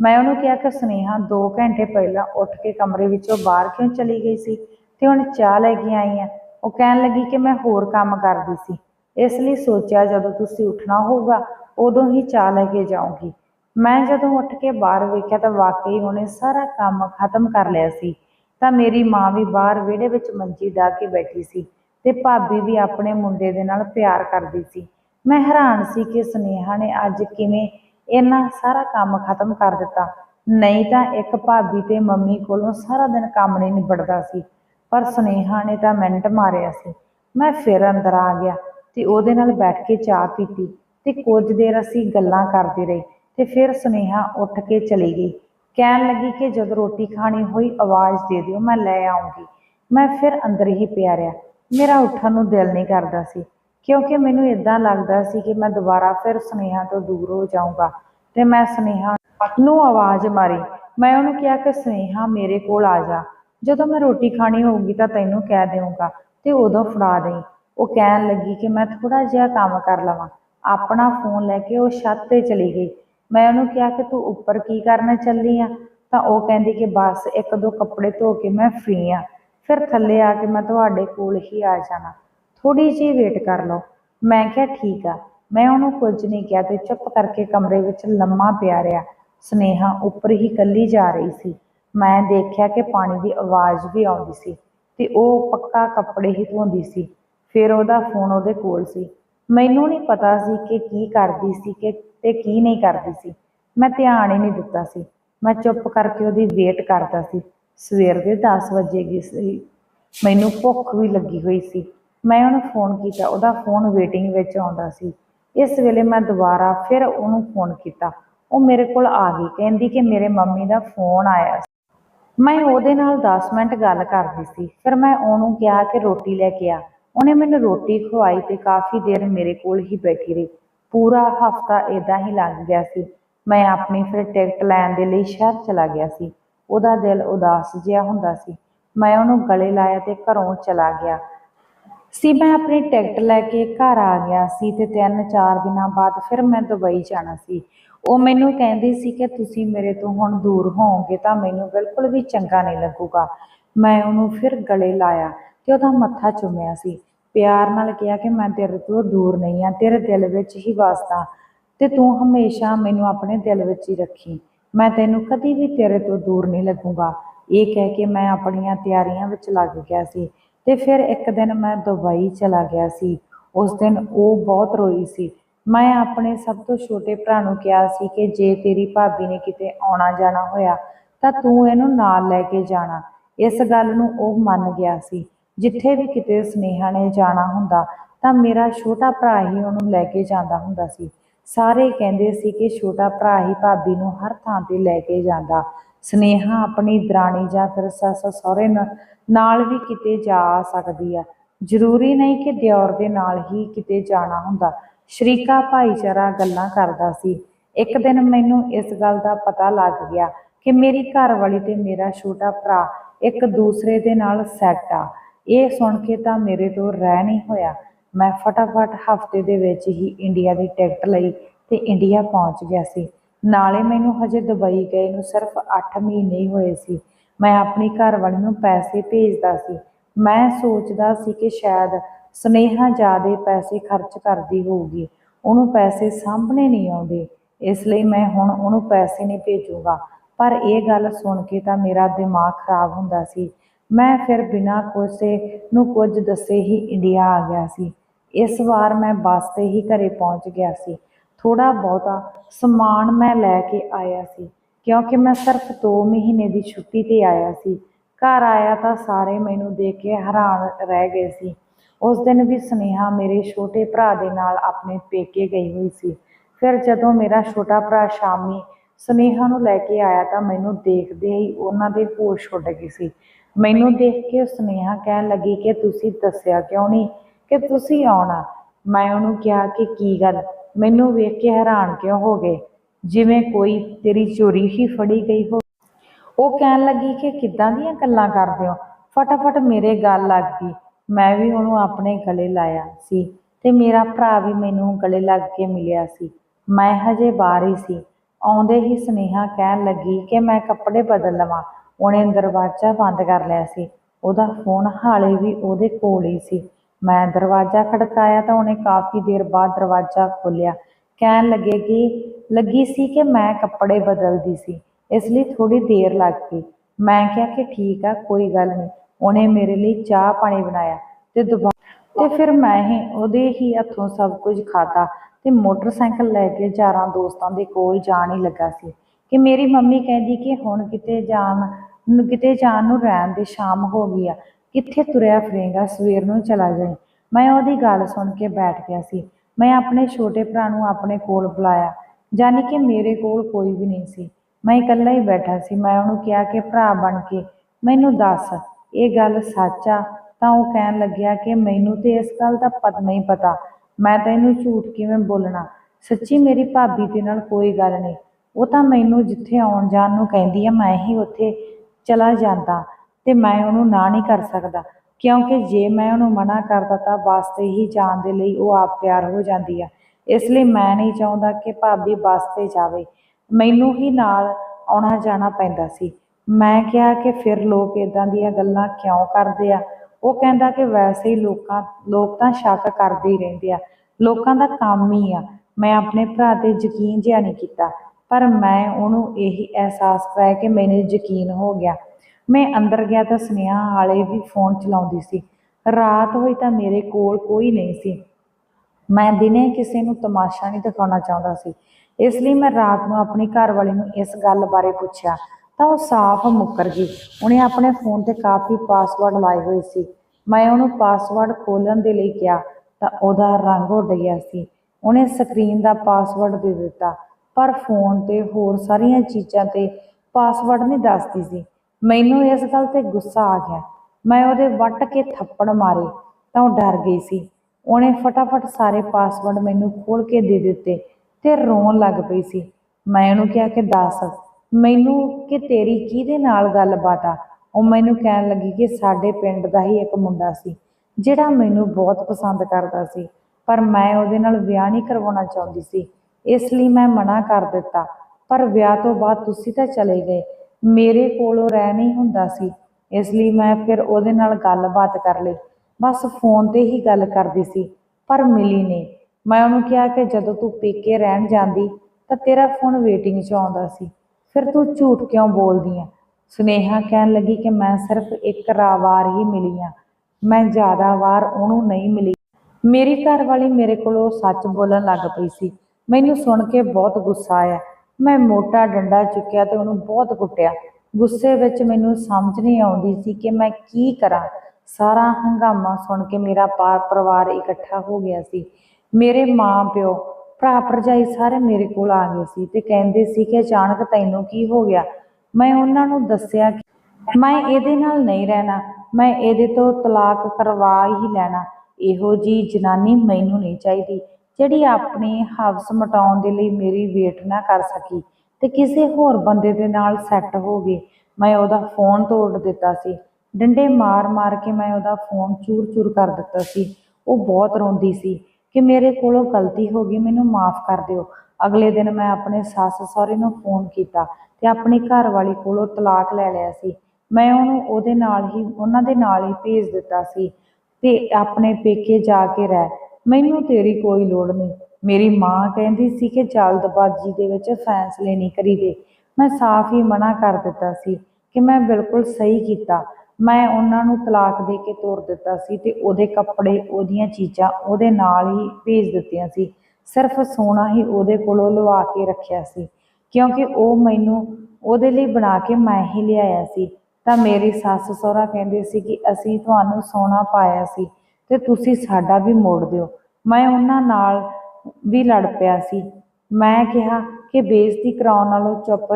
A: ਮੈਂ ਉਹਨੂੰ ਕਿਹਾ ਕਿ ਸੁਨੇਹਾ 2 ਘੰਟੇ ਪਹਿਲਾਂ ਉੱਠ ਕੇ ਕਮਰੇ ਵਿੱਚੋਂ ਬਾਹਰ ਕਿਉਂ ਚਲੀ ਗਈ ਸੀ? ਤੇ ਹੁਣ ਚਾਹ ਲੈ ਕੇ ਆਈ ਆ? ਉਹ ਕਹਿਣ ਲੱਗੀ ਕਿ ਮੈਂ ਹੋਰ ਕੰਮ ਕਰਦੀ ਸੀ। ਇਸ ਲਈ ਸੋਚਿਆ ਜਦੋਂ ਤੁਸੀਂ ਉੱਠਣਾ ਹੋਊਗਾ, ਉਦੋਂ ਹੀ ਚਾਹ ਲੈ ਕੇ ਜਾਊਂਗੀ। ਮੈਂ ਜਦੋਂ ਉੱਠ ਕੇ ਬਾਹਰ ਵੇਖਿਆ ਤਾਂ ਵਾਕਈ ਉਹਨੇ ਸਾਰਾ ਕੰਮ ਖਤਮ ਕਰ ਲਿਆ ਸੀ। ਤਾਂ ਮੇਰੀ ਮਾਂ ਵੀ ਬਾਹਰ ਵਿਹੜੇ ਵਿੱਚ ਮੰਜੀ ਢਾ ਕੇ ਬੈਠੀ ਸੀ ਤੇ ਭਾਬੀ ਵੀ ਆਪਣੇ ਮੁੰਡੇ ਦੇ ਨਾਲ ਪਿਆਰ ਕਰਦੀ ਸੀ। ਮੈਂ ਹੈਰਾਨ ਸੀ ਕਿ ਸੁਨੇਹਾ ਨੇ ਅੱਜ ਕਿਵੇਂ ਇਹਨਾਂ ਸਾਰਾ ਕੰਮ ਖਤਮ ਕਰ ਦਿੱਤਾ। ਨਹੀਂ ਤਾਂ ਇੱਕ ਭਾਬੀ ਤੇ ਮੰਮੀ ਕੋਲੋਂ ਸਾਰਾ ਦਿਨ ਕੰਮ ਨਹੀਂ ਨਿਬੜਦਾ ਸੀ, ਪਰ ਸੁਨੇਹਾ ਨੇ ਤਾਂ ਮਿੰਟ ਮਾਰਿਆ ਸੀ। ਮੈਂ ਫਿਰ ਅੰਦਰ ਆ ਗਿਆ। ਤੇ ਉਹਦੇ ਨਾਲ ਬੈਠ ਕੇ ਚਾਹ ਪੀਤੀ ਤੇ ਕੁਝ ਦੇਰ ਅਸੀਂ ਗੱਲਾਂ ਕਰਦੇ ਰਹੇ ਤੇ ਫਿਰ ਸੁਨੇਹਾ ਉੱਠ ਕੇ ਚਲੀ ਗਈ। ਕਹਿਣ ਲੱਗੀ ਕਿ ਜਦੋਂ ਰੋਟੀ ਖਾਣੀ ਹੋਈ ਆਵਾਜ਼ ਦੇ ਦਿਓ, ਮੈਂ ਲੈ ਆਉਂਗੀ। ਮੈਂ ਫਿਰ ਅੰਦਰ ਹੀ ਪਿਆ ਰਿਹਾ। ਮੇਰਾ ਉੱਠਣ ਨੂੰ ਦਿਲ ਨਹੀਂ ਕਰਦਾ ਸੀ, ਕਿਉਂਕਿ ਮੈਨੂੰ ਇਦਾਂ ਲੱਗਦਾ ਸੀ ਕਿ ਮੈਂ ਦੁਬਾਰਾ ਫਿਰ ਸੁਨੇਹਾ ਤੋਂ ਦੂਰ ਹੋ ਜਾਊਂਗਾ ਤੇ ਮੈਂ ਸੁਨੇਹਾ ਨੂੰ ਆਵਾਜ਼ ਮਾਰੀ। ਮੈਂ ਉਹਨੂੰ ਕਿਹਾ ਕਿ ਸੁਨੇਹਾ ਮੇਰੇ ਕੋਲ ਆ ਜਾ। ਜਦੋਂ ਮੈਂ ਰੋਟੀ ਖਾਣੀ ਹੋਊਗੀ ਤਾਂ ਤੈਨੂੰ ਕਹਿ ਦੇਵਾਂਗਾ ਤੇ ਉਦੋਂ ਫੜਾ ਦੇਈਂ। ਉਹ ਕਹਿਣ ਲੱਗੀ ਕਿ ਮੈਂ ਥੋੜਾ ਜਿਹਾ ਕੰਮ ਕਰ ਲਵਾਂ। ਆਪਣਾ ਫੋਨ ਲੈ ਕੇ ਉਹ ਛੱਤ ਤੇ ਚਲੀ ਗਈ। ਮੈਂ ਉਹਨੂੰ ਕਿਹਾ ਕਿ ਤੂੰ ਉੱਪਰ ਕੀ ਕਰਨ ਚੱਲੀ ਆ? ਤਾਂ ਉਹ ਕਹਿੰਦੀ ਕਿ ਬਸ ਇੱਕ ਦੋ ਕੱਪੜੇ ਧੋ ਕੇ ਮੈਂ ਫ੍ਰੀ ਆ। ਫਿਰ ਥੱਲੇ ਆ ਕੇ ਮੈਂ ਤੁਹਾਡੇ ਕੋਲ ਹੀ ਆ ਜਾਣਾ। ਥੋੜੀ ਜਿਹੀ ਵੇਟ ਕਰ ਲਓ। ਮੈਂ ਕਿਹਾ ਠੀਕ ਆ। ਮੈਂ ਉਹਨੂੰ ਕੁਝ ਨਹੀਂ ਕਿਹਾ ਤੇ ਚੁੱਪ ਕਰਕੇ ਕਮਰੇ ਵਿੱਚ ਲੰਮਾ ਪਿਆ ਰਿਹਾ। ਸੁਨੇਹਾ ਉੱਪਰ ਹੀ ਕੱਲੀ ਜਾ ਰਹੀ ਸੀ। ਮੈਂ ਦੇਖਿਆ ਕਿ ਪਾਣੀ ਦੀ ਆਵਾਜ਼ ਵੀ ਆਉਂਦੀ ਸੀ ਤੇ ਉਹ ਪੱਕਾ ਕੱਪੜੇ ਹੀ ਧੋਂਦੀ ਸੀ। ਫਿਰ ਉਹਦਾ ਫੋਨ ਉਹਦੇ ਕੋਲ ਸੀ। ਮੈਨੂੰ ਨਹੀਂ ਪਤਾ ਸੀ ਕਿ ਕੀ ਕਰਦੀ ਸੀ ਕਿ ਤੇ ਕੀ ਨਹੀਂ ਕਰਦੀ ਸੀ। ਮੈਂ ਧਿਆਨ ਹੀ ਨਹੀਂ ਦਿੱਤਾ ਸੀ। ਮੈਂ ਚੁੱਪ ਕਰਕੇ ਉਹਦੀ ਵੇਟ ਕਰਦਾ ਸੀ। ਸਵੇਰ ਦੇ 10 ਵਜੇ ਗਈ ਸੀ। ਮੈਨੂੰ ਭੁੱਖ ਵੀ ਲੱਗੀ ਹੋਈ ਸੀ। ਮੈਂ ਉਹਨੂੰ ਫੋਨ ਕੀਤਾ। ਉਹਦਾ ਫੋਨ ਵੇਟਿੰਗ ਵਿੱਚ ਆਉਂਦਾ ਸੀ। ਇਸ ਵੇਲੇ ਮੈਂ ਦੁਬਾਰਾ ਫਿਰ ਉਹਨੂੰ ਫੋਨ ਕੀਤਾ। ਉਹ ਮੇਰੇ ਕੋਲ ਆ ਗਈ। ਕਹਿੰਦੀ ਕਿ ਮੇਰੇ ਮੰਮੀ ਦਾ ਫੋਨ ਆਇਆ ਮੈਂ ਉਹਦੇ ਨਾਲ 10 ਮਿੰਟ ਗੱਲ ਕਰਦੀ ਸੀ। ਫਿਰ ਮੈਂ ਉਹਨੂੰ ਕਿਹਾ ਕਿ ਰੋਟੀ ਲੈ ਕੇ ਆ। ਉਹਨੇ ਮੈਨੂੰ ਰੋਟੀ ਖਵਾਈ ਤੇ ਕਾਫੀ ਦੇਰ ਮੇਰੇ ਕੋਲ ਹੀ ਬੈਠੀ ਰਹੀ। ਪੂਰਾ ਹਫਤਾ ਇਦਾਂ ਹੀ ਲੰਘ ਗਿਆ ਸੀ। ਮੈਂ ਆਪਣੀ ਫਿਰ ਟਿਕਟ ਲੈਣ ਦੇ ਲਈ ਸ਼ਹਿਰ ਚਲਾ ਗਿਆ ਸੀ। ਉਹਦਾ ਦਿਲ ਉਦਾਸ ਜਿਹਾ ਹੁੰਦਾ ਸੀ। ਮੈਂ ਉਹਨੂੰ ਗਲੇ ਲਾਇਆ ਤੇ ਘਰੋਂ ਚਲਾ ਗਿਆ। ਸੀ, ਮੈਂ ਆਪਣੀ ਟਿਕਟ ਲੈ ਕੇ ਘਰ ਆ ਗਿਆ ਸੀ ਤੇ ਤਿੰਨ ਚਾਰ ਦਿਨਾਂ ਬਾਅਦ ਫਿਰ ਮੈਂ ਦੁਬਈ ਜਾਣਾ ਸੀ। ਉਹ ਮੈਨੂੰ ਕਹਿੰਦੀ ਸੀ ਕਿ ਤੁਸੀਂ ਮੇਰੇ ਤੋਂ ਹੁਣ ਦੂਰ ਹੋਵੋਗੇ ਤਾਂ ਮੈਨੂੰ ਬਿਲਕੁਲ ਵੀ ਚੰਗਾ ਨਹੀਂ ਲੱਗੂਗਾ। ਮੈਂ ਉਹਨੂੰ ਫਿਰ ਗਲੇ ਲਾਇਆ। ਤੇ ਉਹਦਾ ਮੱਥਾ ਚੁੰਮਿਆ ਸੀ। ਪਿਆਰ ਨਾਲ ਕਿਹਾ ਕਿ ਮੈਂ ਤੇਰੇ ਤੋਂ ਦੂਰ ਨਹੀਂ ਆ, ਤੇਰੇ ਦਿਲ ਵਿੱਚ ਹੀ ਵਸਦਾ ਤੇ ਤੂੰ ਹਮੇਸ਼ਾ ਮੈਨੂੰ ਆਪਣੇ ਦਿਲ ਵਿੱਚ ਹੀ ਰੱਖੀ। ਮੈਂ ਤੈਨੂੰ ਕਦੀ ਵੀ ਤੇਰੇ ਤੋਂ ਦੂਰ ਨਹੀਂ ਲੱਗੂਗਾ। ਇਹ ਕਹਿ ਕੇ ਮੈਂ ਆਪਣੀਆਂ ਤਿਆਰੀਆਂ ਵਿੱਚ ਲੱਗ ਗਿਆ ਸੀ ਤੇ ਫਿਰ ਇੱਕ ਦਿਨ ਮੈਂ ਦੁਬਈ ਚਲਾ ਗਿਆ ਸੀ। ਉਸ ਦਿਨ ਉਹ ਬਹੁਤ ਰੋਈ ਸੀ। ਮੈਂ ਆਪਣੇ ਸਭ ਤੋਂ ਛੋਟੇ ਭਰਾ ਨੂੰ ਕਿਹਾ ਸੀ ਕਿ ਜੇ ਤੇਰੀ ਭਾਬੀ ਨੇ ਕਿਤੇ ਆਉਣਾ ਜਾਣਾ ਹੋਇਆ ਤਾਂ ਤੂੰ ਇਹਨੂੰ ਨਾਲ ਲੈ ਕੇ ਜਾਣਾ। ਇਸ ਗੱਲ ਨੂੰ ਉਹ ਮੰਨ ਗਿਆ ਸੀ। ਜਿੱਥੇ ਵੀ ਕਿਤੇ ਸੁਨੇਹਾ ਨੇ ਜਾਣਾ ਹੁੰਦਾ, ਤਾਂ ਮੇਰਾ ਛੋਟਾ ਭਰਾ ਹੀ ਉਹਨੂੰ ਲੈ ਕੇ ਜਾਂਦਾ ਹੁੰਦਾ ਸੀ। ਸਾਰੇ ਕਹਿੰਦੇ ਸੀ ਕਿ ਛੋਟਾ ਭਰਾ ਹੀ ਭਾਬੀ ਨੂੰ ਹਰ ਥਾਂ ਤੇ ਲੈ ਕੇ ਜਾਂਦਾ। ਸੁਨੇਹਾ ਆਪਣੀ ਦਰਾਣੀ ਜਾਂ ਫਿਰ ਸੱਸ ਸਹੁਰੇ ਨਾਲ ਵੀ ਕਿਤੇ ਜਾ ਸਕਦੀ ਆ। ਜ਼ਰੂਰੀ ਨਹੀਂ ਕਿ ਦਿਓਰ ਦੇ ਨਾਲ ਹੀ ਕਿਤੇ ਜਾਣਾ ਹੁੰਦਾ। ਸ਼ਰੀਕਾ ਭਾਈਚਾਰਾ ਗੱਲਾਂ ਕਰਦਾ ਸੀ। ਇੱਕ ਦਿਨ ਮੈਨੂੰ ਇਸ ਗੱਲ ਦਾ ਪਤਾ ਲੱਗ ਗਿਆ ਕਿ ਮੇਰੀ ਘਰਵਾਲੀ ਤੇ ਮੇਰਾ ਛੋਟਾ ਭਰਾ ਇੱਕ ਦੂਸਰੇ ਦੇ ਨਾਲ ਸੈੱਟ ਆ। ਇਹ ਸੁਣ ਕੇ ਤਾਂ ਮੇਰੇ ਤੋਂ ਰਹਿ ਨਹੀਂ ਹੋਇਆ। ਮੈਂ ਫਟਾਫਟ ਹਫ਼ਤੇ ਦੇ ਵਿੱਚ ਹੀ ਇੰਡੀਆ ਦੀ ਟਿਕਟ ਲਈ ਤੇ ਇੰਡੀਆ ਪਹੁੰਚ ਗਿਆ ਸੀ। ਨਾਲੇ ਮੈਨੂੰ ਹਜੇ ਦੁਬਈ ਗਏ ਨੂੰ ਸਿਰਫ 8 ਮਹੀਨੇ ਹੀ ਹੋਏ ਸੀ। ਮੈਂ ਆਪਣੀ ਘਰਵਾਲੀ ਨੂੰ ਪੈਸੇ ਭੇਜਦਾ ਸੀ। ਮੈਂ ਸੋਚਦਾ ਸੀ ਕਿ ਸ਼ਾਇਦ ਸੁਨੇਹਾ ਜ਼ਿਆਦੇ ਪੈਸੇ ਖਰਚ ਕਰਦੀ ਹੋਊਗੀ। ਉਹਨੂੰ ਪੈਸੇ ਸਾਂਭਣੇ ਨਹੀਂ ਆਉਂਦੇ। ਇਸ ਲਈ ਮੈਂ ਹੁਣ ਉਹਨੂੰ ਪੈਸੇ ਨਹੀਂ ਭੇਜੂਗਾ। ਪਰ ਇਹ ਗੱਲ ਸੁਣ ਕੇ ਤਾਂ ਮੇਰਾ ਦਿਮਾਗ ਖਰਾਬ ਹੁੰਦਾ ਸੀ। ਮੈਂ ਫਿਰ ਬਿਨਾਂ ਕੋਸੇ ਨੂੰ ਕੁਝ ਦੱਸੇ ਹੀ ਇੰਡੀਆ ਆ ਗਿਆ ਸੀ। ਇਸ ਵਾਰ ਮੈਂ ਬੱਸ ਤੇ ਹੀ ਘਰੇ ਪਹੁੰਚ ਗਿਆ ਸੀ। ਥੋੜਾ ਬਹੁਤਾ ਸਮਾਨ ਮੈਂ ਲੈ ਕੇ ਆਇਆ ਸੀ, ਕਿਉਂਕਿ ਮੈਂ ਸਿਰਫ 2 ਮਹੀਨੇ ਦੀ ਛੁੱਟੀ ਤੇ ਆਇਆ ਸੀ। ਘਰ ਆਇਆ ਤਾਂ ਸਾਰੇ ਮੈਨੂੰ ਦੇਖ ਕੇ ਹੈਰਾਨ ਰਹਿ ਗਏ ਸੀ। ਉਸ ਦਿਨ ਵੀ ਸੁਨੇਹਾ ਮੇਰੇ ਛੋਟੇ ਭਰਾ ਦੇ ਨਾਲ ਆਪਣੇ ਪੇਕੇ ਗਈ ਹੋਈ ਸੀ। ਫਿਰ ਜਦੋਂ ਮੇਰਾ ਛੋਟਾ ਭਰਾ ਸ਼ਾਮੀ ਸੁਨੇਹਾ ਨੂੰ ਲੈ ਕੇ ਆਇਆ ਤਾਂ ਮੈਨੂੰ ਦੇਖਦੇ ਹੀ ਉਹਨਾਂ ਦੇ ਹੋਸ਼ ਉੱਡ ਗਏ ਸੀ। ਮੈਨੂੰ ਦੇਖ ਕੇ ਸੁਨੇਹਾ ਕਹਿਣ ਲੱਗੀ ਕਿ ਤੁਸੀਂ ਦੱਸਿਆ ਕਿਉਂ ਨਹੀਂ ਕਿ ਤੁਸੀਂ ਆਉਣਾ। ਮੈਂ ਉਹਨੂੰ ਕਿਹਾ ਕਿ ਕੀ ਗੱਲ? ਮੈਨੂੰ ਵੇਖ ਕੇ ਹੈਰਾਨ ਕਿਉਂ ਹੋ ਗਏ? ਜਿਵੇਂ ਕੋਈ ਤੇਰੀ ਚੋਰੀ ਹੀ ਫੜੀ ਗਈ ਹੋ ਉਹ ਕਹਿਣ ਲੱਗੀ ਕਿ ਕਿੱਦਾਂ ਦੀਆਂ ਗੱਲਾਂ ਕਰਦੇ ਹੋ? ਫਟਾਫਟ ਮੇਰੇ ਗੱਲ ਲੱਗ ਗਈ। ਮੈਂ ਵੀ ਉਹਨੂੰ ਆਪਣੇ ਗਲੇ ਲਾਇਆ ਸੀ ਤੇ ਮੇਰਾ ਭਰਾ ਵੀ ਮੈਨੂੰ ਗਲੇ ਲੱਗ ਕੇ ਮਿਲਿਆ ਸੀ। ਮੈਂ ਹਜੇ ਬਾਹਰ ਹੀ ਸੀ। ਆਉਂਦੇ ਹੀ ਸੁਨੇਹਾ ਕਹਿਣ ਲੱਗੀ ਕਿ ਮੈਂ ਕੱਪੜੇ ਬਦਲ ਲਵਾਂ। ਉਹਨੇ ਦਰਵਾਜ਼ਾ ਬੰਦ ਕਰ ਲਿਆ ਸੀ। ਉਹਦਾ ਫੋਨ ਹਾਲੇ ਵੀ ਉਹਦੇ ਕੋਲ ਹੀ ਸੀ। ਮੈਂ ਦਰਵਾਜ਼ਾ ਖੜਕਾਇਆ ਤਾਂ ਉਹਨੇ ਕਾਫੀ ਦੇਰ ਬਾਅਦ ਦਰਵਾਜ਼ਾ ਖੋਲ੍ਹਿਆ। ਕਹਿਣ ਲੱਗੇ ਕਿ ਲੱਗੀ ਸੀ ਕਿ ਮੈਂ ਕੱਪੜੇ ਬਦਲਦੀ ਸੀ, ਇਸ ਲਈ ਥੋੜੀ ਦੇਰ ਲੱਗ ਗਈ। ਮੈਂ ਕਿਹਾ ਕਿ ਠੀਕ ਆ, ਕੋਈ ਗੱਲ ਨਹੀਂ। ਉਹਨੇ ਮੇਰੇ ਲਈ ਚਾਹ ਪਾਣੀ ਬਣਾਇਆ ਤੇ ਦੁਬਾਰਾ ਤੇ ਫਿਰ ਮੈਂ ਹੀ ਉਹਦੇ ਹੀ ਹੱਥੋਂ ਸਭ ਕੁਝ ਖਾਧਾ ਤੇ ਮੋਟਰਸਾਈਕਲ ਲੈ ਕੇ ਯਾਰਾਂ ਦੋਸਤਾਂ ਦੇ ਕੋਲ ਜਾਣ ਹੀ ਲੱਗਾ ਸੀ ਕਿ ਮੇਰੀ ਮੰਮੀ ਕਹਿੰਦੀ ਕਿ ਹੁਣ ਕਿਤੇ ਜਾਣ ਨੂੰ ਕਿਤੇ ਜਾਣ ਨੂੰ ਰਹਿਣ ਦੇ ਸ਼ਾਮ ਹੋ ਗਈ ਆ। ਕਿੱਥੇ ਤੁਰਿਆ ਫਿਰੇਗਾ, ਸਵੇਰ ਨੂੰ ਚਲਾ ਜਾਈਂ। ਮੈਂ ਉਹਦੀ ਗੱਲ ਸੁਣ ਕੇ ਬੈਠ ਗਿਆ ਸੀ। ਮੈਂ ਆਪਣੇ ਛੋਟੇ ਭਰਾ ਨੂੰ ਆਪਣੇ ਕੋਲ ਬੁਲਾਇਆ। ਜਾਨੀ ਕਿ ਮੇਰੇ ਕੋਲ ਕੋਈ ਵੀ ਨਹੀਂ ਸੀ। ਮੈਂ ਇਕੱਲਾ ਹੀ ਬੈਠਾ ਸੀ। ਮੈਂ ਉਹਨੂੰ ਕਿਹਾ ਕਿ ਭਰਾ ਬਣ ਕੇ, ਮੈਨੂੰ ਦੱਸ, ਇਹ ਗੱਲ ਸੱਚ ਆ? ਤਾਂ ਉਹ ਕਹਿਣ ਲੱਗਿਆ ਕਿ ਮੈਨੂੰ ਤੇ ਇਸ ਗੱਲ ਦਾ ਪਤ ਨਹੀਂ ਪਤਾ। ਮੈਂ ਤੈਨੂੰ ਝੂਠ ਕਿਵੇਂ ਬੋਲਣਾ? ਸੱਚੀ ਮੇਰੀ ਭਾਬੀ ਦੇ ਨਾਲ ਕੋਈ ਗੱਲ ਨਹੀਂ। ਉਹ ਤਾਂ ਮੈਨੂੰ ਜਿੱਥੇ ਆਉਣ ਜਾਣ ਨੂੰ ਕਹਿੰਦੀ ਆ, ਮੈਂ ਹੀ ਉੱਥੇ ਚਲਾ ਜਾਂਦਾ ਤੇ ਮੈਂ ਉਹਨੂੰ ਨਾ ਨਹੀਂ ਕਰ ਸਕਦਾ। ਕਿਉਂਕਿ ਜੇ ਮੈਂ ਉਹਨੂੰ ਮਨਾ ਕਰਦਾ ਤਾਂ ਬੱਸ ਤੇ ਹੀ ਜਾਣ ਦੇ ਲਈ ਉਹ ਆਪ ਤਿਆਰ ਹੋ ਜਾਂਦੀ ਆ। ਇਸ ਲਈ ਮੈਂ ਨਹੀਂ ਚਾਹੁੰਦਾ ਕਿ ਭਾਬੀ ਬੱਸ ਤੇ ਜਾਵੇ। ਮੈਨੂੰ ਹੀ ਨਾਲ ਆਉਣਾ ਜਾਣਾ ਪੈਂਦਾ ਸੀ। ਮੈਂ ਕਿਹਾ ਕਿ ਫਿਰ ਲੋਕ ਇਦਾਂ ਦੀਆਂ ਗੱਲਾਂ ਕਿਉਂ ਕਰਦੇ ਆ? ਉਹ ਕਹਿੰਦਾ ਕਿ ਵੈਸੇ ਹੀ ਲੋਕਾਂ, ਲੋਕ ਤਾਂ ਸ਼ੱਕ ਕਰਦੇ ਹੀ ਰਹਿੰਦੇ ਆ। ਲੋਕਾਂ ਦਾ ਕੰਮ ਹੀ ਆ। ਮੈਂ ਆਪਣੇ ਭਰਾ ਤੇ ਯਕੀਨ ਜਿਹਾ ਨਹੀਂ ਕੀਤਾ। ਪਰ ਮੈਂ ਉਹਨੂੰ ਇਹੀ ਅਹਿਸਾਸ ਕਰਾਇਆ ਕਿ ਮੈਨੂੰ ਯਕੀਨ ਹੋ ਗਿਆ। ਮੈਂ ਅੰਦਰ ਗਿਆ ਤਾਂ ਸੁਨੇਹਾ ਹਾਲੇ ਵੀ ਫੋਨ ਚਲਾਉਂਦੀ ਸੀ। ਰਾਤ ਹੋਈ ਤਾਂ ਮੇਰੇ ਕੋਲ ਕੋਈ ਨਹੀਂ ਸੀ। ਮੈਂ ਦਿਨੇ ਕਿਸੇ ਨੂੰ ਤਮਾਸ਼ਾ ਨਹੀਂ ਦਿਖਾਉਣਾ ਚਾਹੁੰਦਾ ਸੀ। ਇਸ ਲਈ ਮੈਂ ਰਾਤ ਨੂੰ ਆਪਣੀ ਘਰਵਾਲੀ ਨੂੰ ਇਸ ਗੱਲ ਬਾਰੇ ਪੁੱਛਿਆ, ਤਾਂ ਉਹ ਸਾਫ਼ ਮੁੱਕਰ ਗਈ। ਉਹਨੇ ਆਪਣੇ ਫੋਨ ਤੇ ਕਾਫੀ ਪਾਸਵਰਡ ਲਾਏ ਹੋਏ ਸੀ। ਮੈਂ ਉਹਨੂੰ ਪਾਸਵਰਡ ਖੋਲ੍ਹਣ ਦੇ ਲਈ ਕਿਹਾ, ਤਾਂ ਉਹਦਾ ਰੰਗ ਉੱਡ ਗਿਆ ਸੀ। ਉਹਨੇ ਸਕਰੀਨ ਦਾ ਪਾਸਵਰਡ ਦੇ ਦਿੱਤਾ। ਪਰ ਫੋਨ ਤੇ ਹੋਰ ਸਾਰੀਆਂ ਚੀਜ਼ਾਂ ਤੇ ਪਾਸਵਰਡ ਨਹੀਂ ਦੱਸਦੀ ਸੀ। ਮੈਨੂੰ ਇਸ ਗੱਲ ਤੇ ਗੁੱਸਾ ਆ ਗਿਆ। ਮੈਂ ਉਹਦੇ ਵੱਟ ਕੇ ਥੱਪੜ ਮਾਰੇ ਤਾਂ ਉਹ ਡਰ ਗਈ ਸੀ। ਉਹਨੇ ਫਟਾਫਟ ਸਾਰੇ ਪਾਸਵਰਡ ਮੈਨੂੰ ਖੋਲ ਕੇ ਦੇ ਦਿੱਤੇ ਤੇ ਰੋਣ ਲੱਗ ਪਈ ਸੀ। ਮੈਂ ਉਹਨੂੰ ਕਿਹਾ ਕਿ ਦੱਸ, ਮੈਨੂੰ ਕਿ ਤੇਰੀ ਕਿਹਦੇ ਨਾਲ ਗੱਲਬਾਤ ਆ? ਉਹ ਮੈਨੂੰ ਕਹਿਣ ਲੱਗੀ ਕਿ ਸਾਡੇ ਪਿੰਡ ਦਾ ਹੀ ਇੱਕ ਮੁੰਡਾ ਸੀ, ਜਿਹੜਾ ਮੈਨੂੰ ਬਹੁਤ ਪਸੰਦ ਕਰਦਾ ਸੀ, ਪਰ ਮੈਂ ਉਹਦੇ ਨਾਲ ਵਿਆਹ ਨਹੀਂ ਕਰਵਾਉਣਾ ਚਾਹੁੰਦੀ ਸੀ। ਇਸ ਲਈ ਮੈਂ ਮਨਾ ਕਰ ਦਿੱਤਾ। ਪਰ ਵਿਆਹ ਤੋਂ ਬਾਅਦ ਤੁਸੀਂ ਤਾਂ ਚਲੇ ਗਏ। ਮੇਰੇ ਕੋਲੋਂ ਰਹਿ ਨਹੀਂ ਹੁੰਦਾ ਸੀ। ਇਸ ਲਈ ਮੈਂ ਫਿਰ ਉਹਦੇ ਨਾਲ ਗੱਲਬਾਤ ਕਰ ਲਈ। ਬਸ ਫੋਨ ਤੇ ਹੀ ਗੱਲ ਕਰਦੀ ਸੀ, ਪਰ ਮਿਲੀ ਨਹੀਂ। ਮੈਂ ਉਹਨੂੰ ਕਿਹਾ ਕਿ ਜਦੋਂ ਤੂੰ ਪੇਕੇ ਰਹਿਣ ਜਾਂਦੀ, ਤਾਂ ਤੇਰਾ ਫੋਨ ਵੇਟਿੰਗ 'ਚ ਆਉਂਦਾ ਸੀ। ਫਿਰ ਤੂੰ ਝੂਠ ਕਿਉਂ ਬੋਲਦੀ ਆ? ਸੁਨੇਹਾ ਕਹਿਣ ਲੱਗੀ ਕਿ ਮੈਂ ਸਿਰਫ ਇੱਕ ਰਾਵਾਰ ਹੀ ਮਿਲੀ ਆ। ਮੈਂ ਜ਼ਿਆਦਾ ਵਾਰ ਉਹਨੂੰ ਨਹੀਂ ਮਿਲੀ। ਮੇਰੀ ਘਰ ਵਾਲੀ ਮੇਰੇ ਕੋਲੋਂ ਸੱਚ ਬੋਲਣ ਲੱਗ ਪਈ ਸੀ। ਮੈਨੂੰ ਸੁਣ ਕੇ ਬਹੁਤ ਗੁੱਸਾ ਆਇਆ। ਮੈਂ ਮੋਟਾ ਡੰਡਾ ਚੁੱਕਿਆ ਤੇ ਉਹਨੂੰ ਬਹੁਤ ਕੁੱਟਿਆ। ਗੁੱਸੇ ਵਿੱਚ ਮੈਨੂੰ ਸਮਝ ਨਹੀਂ ਆਉਂਦੀ ਸੀ ਕਿ ਮੈਂ ਕੀ ਕਰਾਂ। ਸਾਰਾ ਹੰਗਾਮਾ ਸੁਣ ਕੇ ਮੇਰਾ ਪਰਿਵਾਰ ਇਕੱਠਾ ਹੋ ਗਿਆ ਸੀ। ਮੇਰੇ ਮਾਂ ਪਿਓ, ਭਰਾ ਭਰਜਾਈ ਸਾਰੇ ਮੇਰੇ ਕੋਲ ਆ ਗਏ ਸੀ ਤੇ ਕਹਿੰਦੇ ਸੀ ਕਿ ਅਚਾਨਕ ਤੈਨੂੰ ਕੀ ਹੋ ਗਿਆ? ਮੈਂ ਉਹਨਾਂ ਨੂੰ ਦੱਸਿਆ ਕਿ ਮੈਂ ਇਹਦੇ ਨਾਲ ਨਹੀਂ ਰਹਿਣਾ। ਮੈਂ ਇਹਦੇ ਤੋਂ ਤਲਾਕ ਕਰਵਾ ਹੀ ਲੈਣਾ। ਇਹੋ ਜੀ ਜਨਾਨੀ ਮੈਨੂੰ ਨਹੀਂ ਚਾਹੀਦੀ। ਜਿਹੜੀ ਆਪਣੀ ਹਵਸ ਮਟਾਉਣ ਦੇ ਲਈ ਮੇਰੀ ਵੇਟ ਨਾ ਕਰ ਸਕੀ ਤੇ ਕਿਸੇ ਹੋਰ ਬੰਦੇ ਦੇ ਨਾਲ ਸੈੱਟ ਹੋ ਗਈ, ਮੈਂ ਉਹਦਾ ਫੋਨ ਤੋੜ ਦਿੱਤਾ ਸੀ। ਡੰਡੇ ਮਾਰ-ਮਾਰ ਕੇ ਮੈਂ ਉਹਦਾ ਫੋਨ ਚੂਰ-ਚੂਰ ਕਰ ਦਿੱਤਾ ਸੀ। ਉਹ ਬਹੁਤ ਰੋਂਦੀ ਸੀ ਕਿ ਮੇਰੇ ਕੋਲੋਂ ਗਲਤੀ ਹੋ ਗਈ, ਮੈਨੂੰ ਮਾਫ ਕਰ ਦਿਓ। ਅਗਲੇ ਦਿਨ ਮੈਂ ਆਪਣੇ ਸੱਸ ਸਹੁਰੇ ਨੂੰ ਫੋਨ ਕੀਤਾ ਤੇ ਆਪਣੀ ਘਰ ਵਾਲੀ ਕੋਲੋਂ ਤਲਾਕ ਲੈ ਲਿਆ ਸੀ। ਮੈਂ ਉਹਨੂੰ ਉਹਦੇ ਨਾਲ ਹੀ, ਉਹਨਾਂ ਦੇ ਨਾਲ ਹੀ ਭੇਜ ਦਿੱਤਾ ਸੀ ਤੇ ਆਪਣੇ ਪੇਕੇ ਜਾ ਕੇ ਰਹਿ। ਮੈਨੂੰ ਤੇਰੀ ਕੋਈ ਲੋੜ ਨਹੀਂ। ਮੇਰੀ ਮਾਂ ਕਹਿੰਦੀ ਸੀ ਕਿ ਜਲਦਬਾਜ਼ੀ ਦੇ ਵਿੱਚ ਫੈਸਲੇ ਨਹੀਂ ਕਰੀਦੇ। ਮੈਂ ਸਾਫ਼ ਹੀ ਮਨਾ ਕਰ ਦਿੱਤਾ ਸੀ ਕਿ ਮੈਂ ਬਿਲਕੁਲ ਸਹੀ ਕੀਤਾ। ਮੈਂ ਉਹਨਾਂ ਨੂੰ ਤਲਾਕ ਦੇ ਕੇ ਤੋਰ ਦਿੱਤਾ ਸੀ ਤੇ ਉਹਦੇ ਕੱਪੜੇ, ਉਹਦੀਆਂ ਚੀਜ਼ਾਂ ਉਹਦੇ ਨਾਲ ਹੀ ਭੇਜ ਦਿੱਤੀਆਂ ਸੀ। ਸਿਰਫ ਸੋਨਾ ਹੀ ਉਹਦੇ ਕੋਲੋਂ ਲਵਾ ਕੇ ਰੱਖਿਆ ਸੀ। ਕਿਉਂਕਿ ਉਹ ਮੈਨੂੰ ਉਹਦੇ ਲਈ ਬਣਾ ਕੇ ਮੈਂ ਹੀ ਲਿਆਇਆ ਸੀ। ਤਾਂ ਮੇਰੀ ਸੱਸ ਸਹੁਰਾ ਕਹਿੰਦੇ ਸੀ ਕਿ ਅਸੀਂ ਤੁਹਾਨੂੰ ਸੋਨਾ ਪਾਇਆ ਸੀ। ਤੇ ਤੁਸੀਂ ਸਾਡਾ ਵੀ ਮੋੜ ਦਿਓ। ਮੈਂ ਉਹਨਾਂ ਨਾਲ ਵੀ ਲੜ ਪਿਆ ਸੀ। ਮੈਂ ਕਿਹਾ ਕਿ ਬੇਇੱਜ਼ਤੀ ਕਰਾਉਣ ਨਾਲੋਂ ਚੁੱਪ,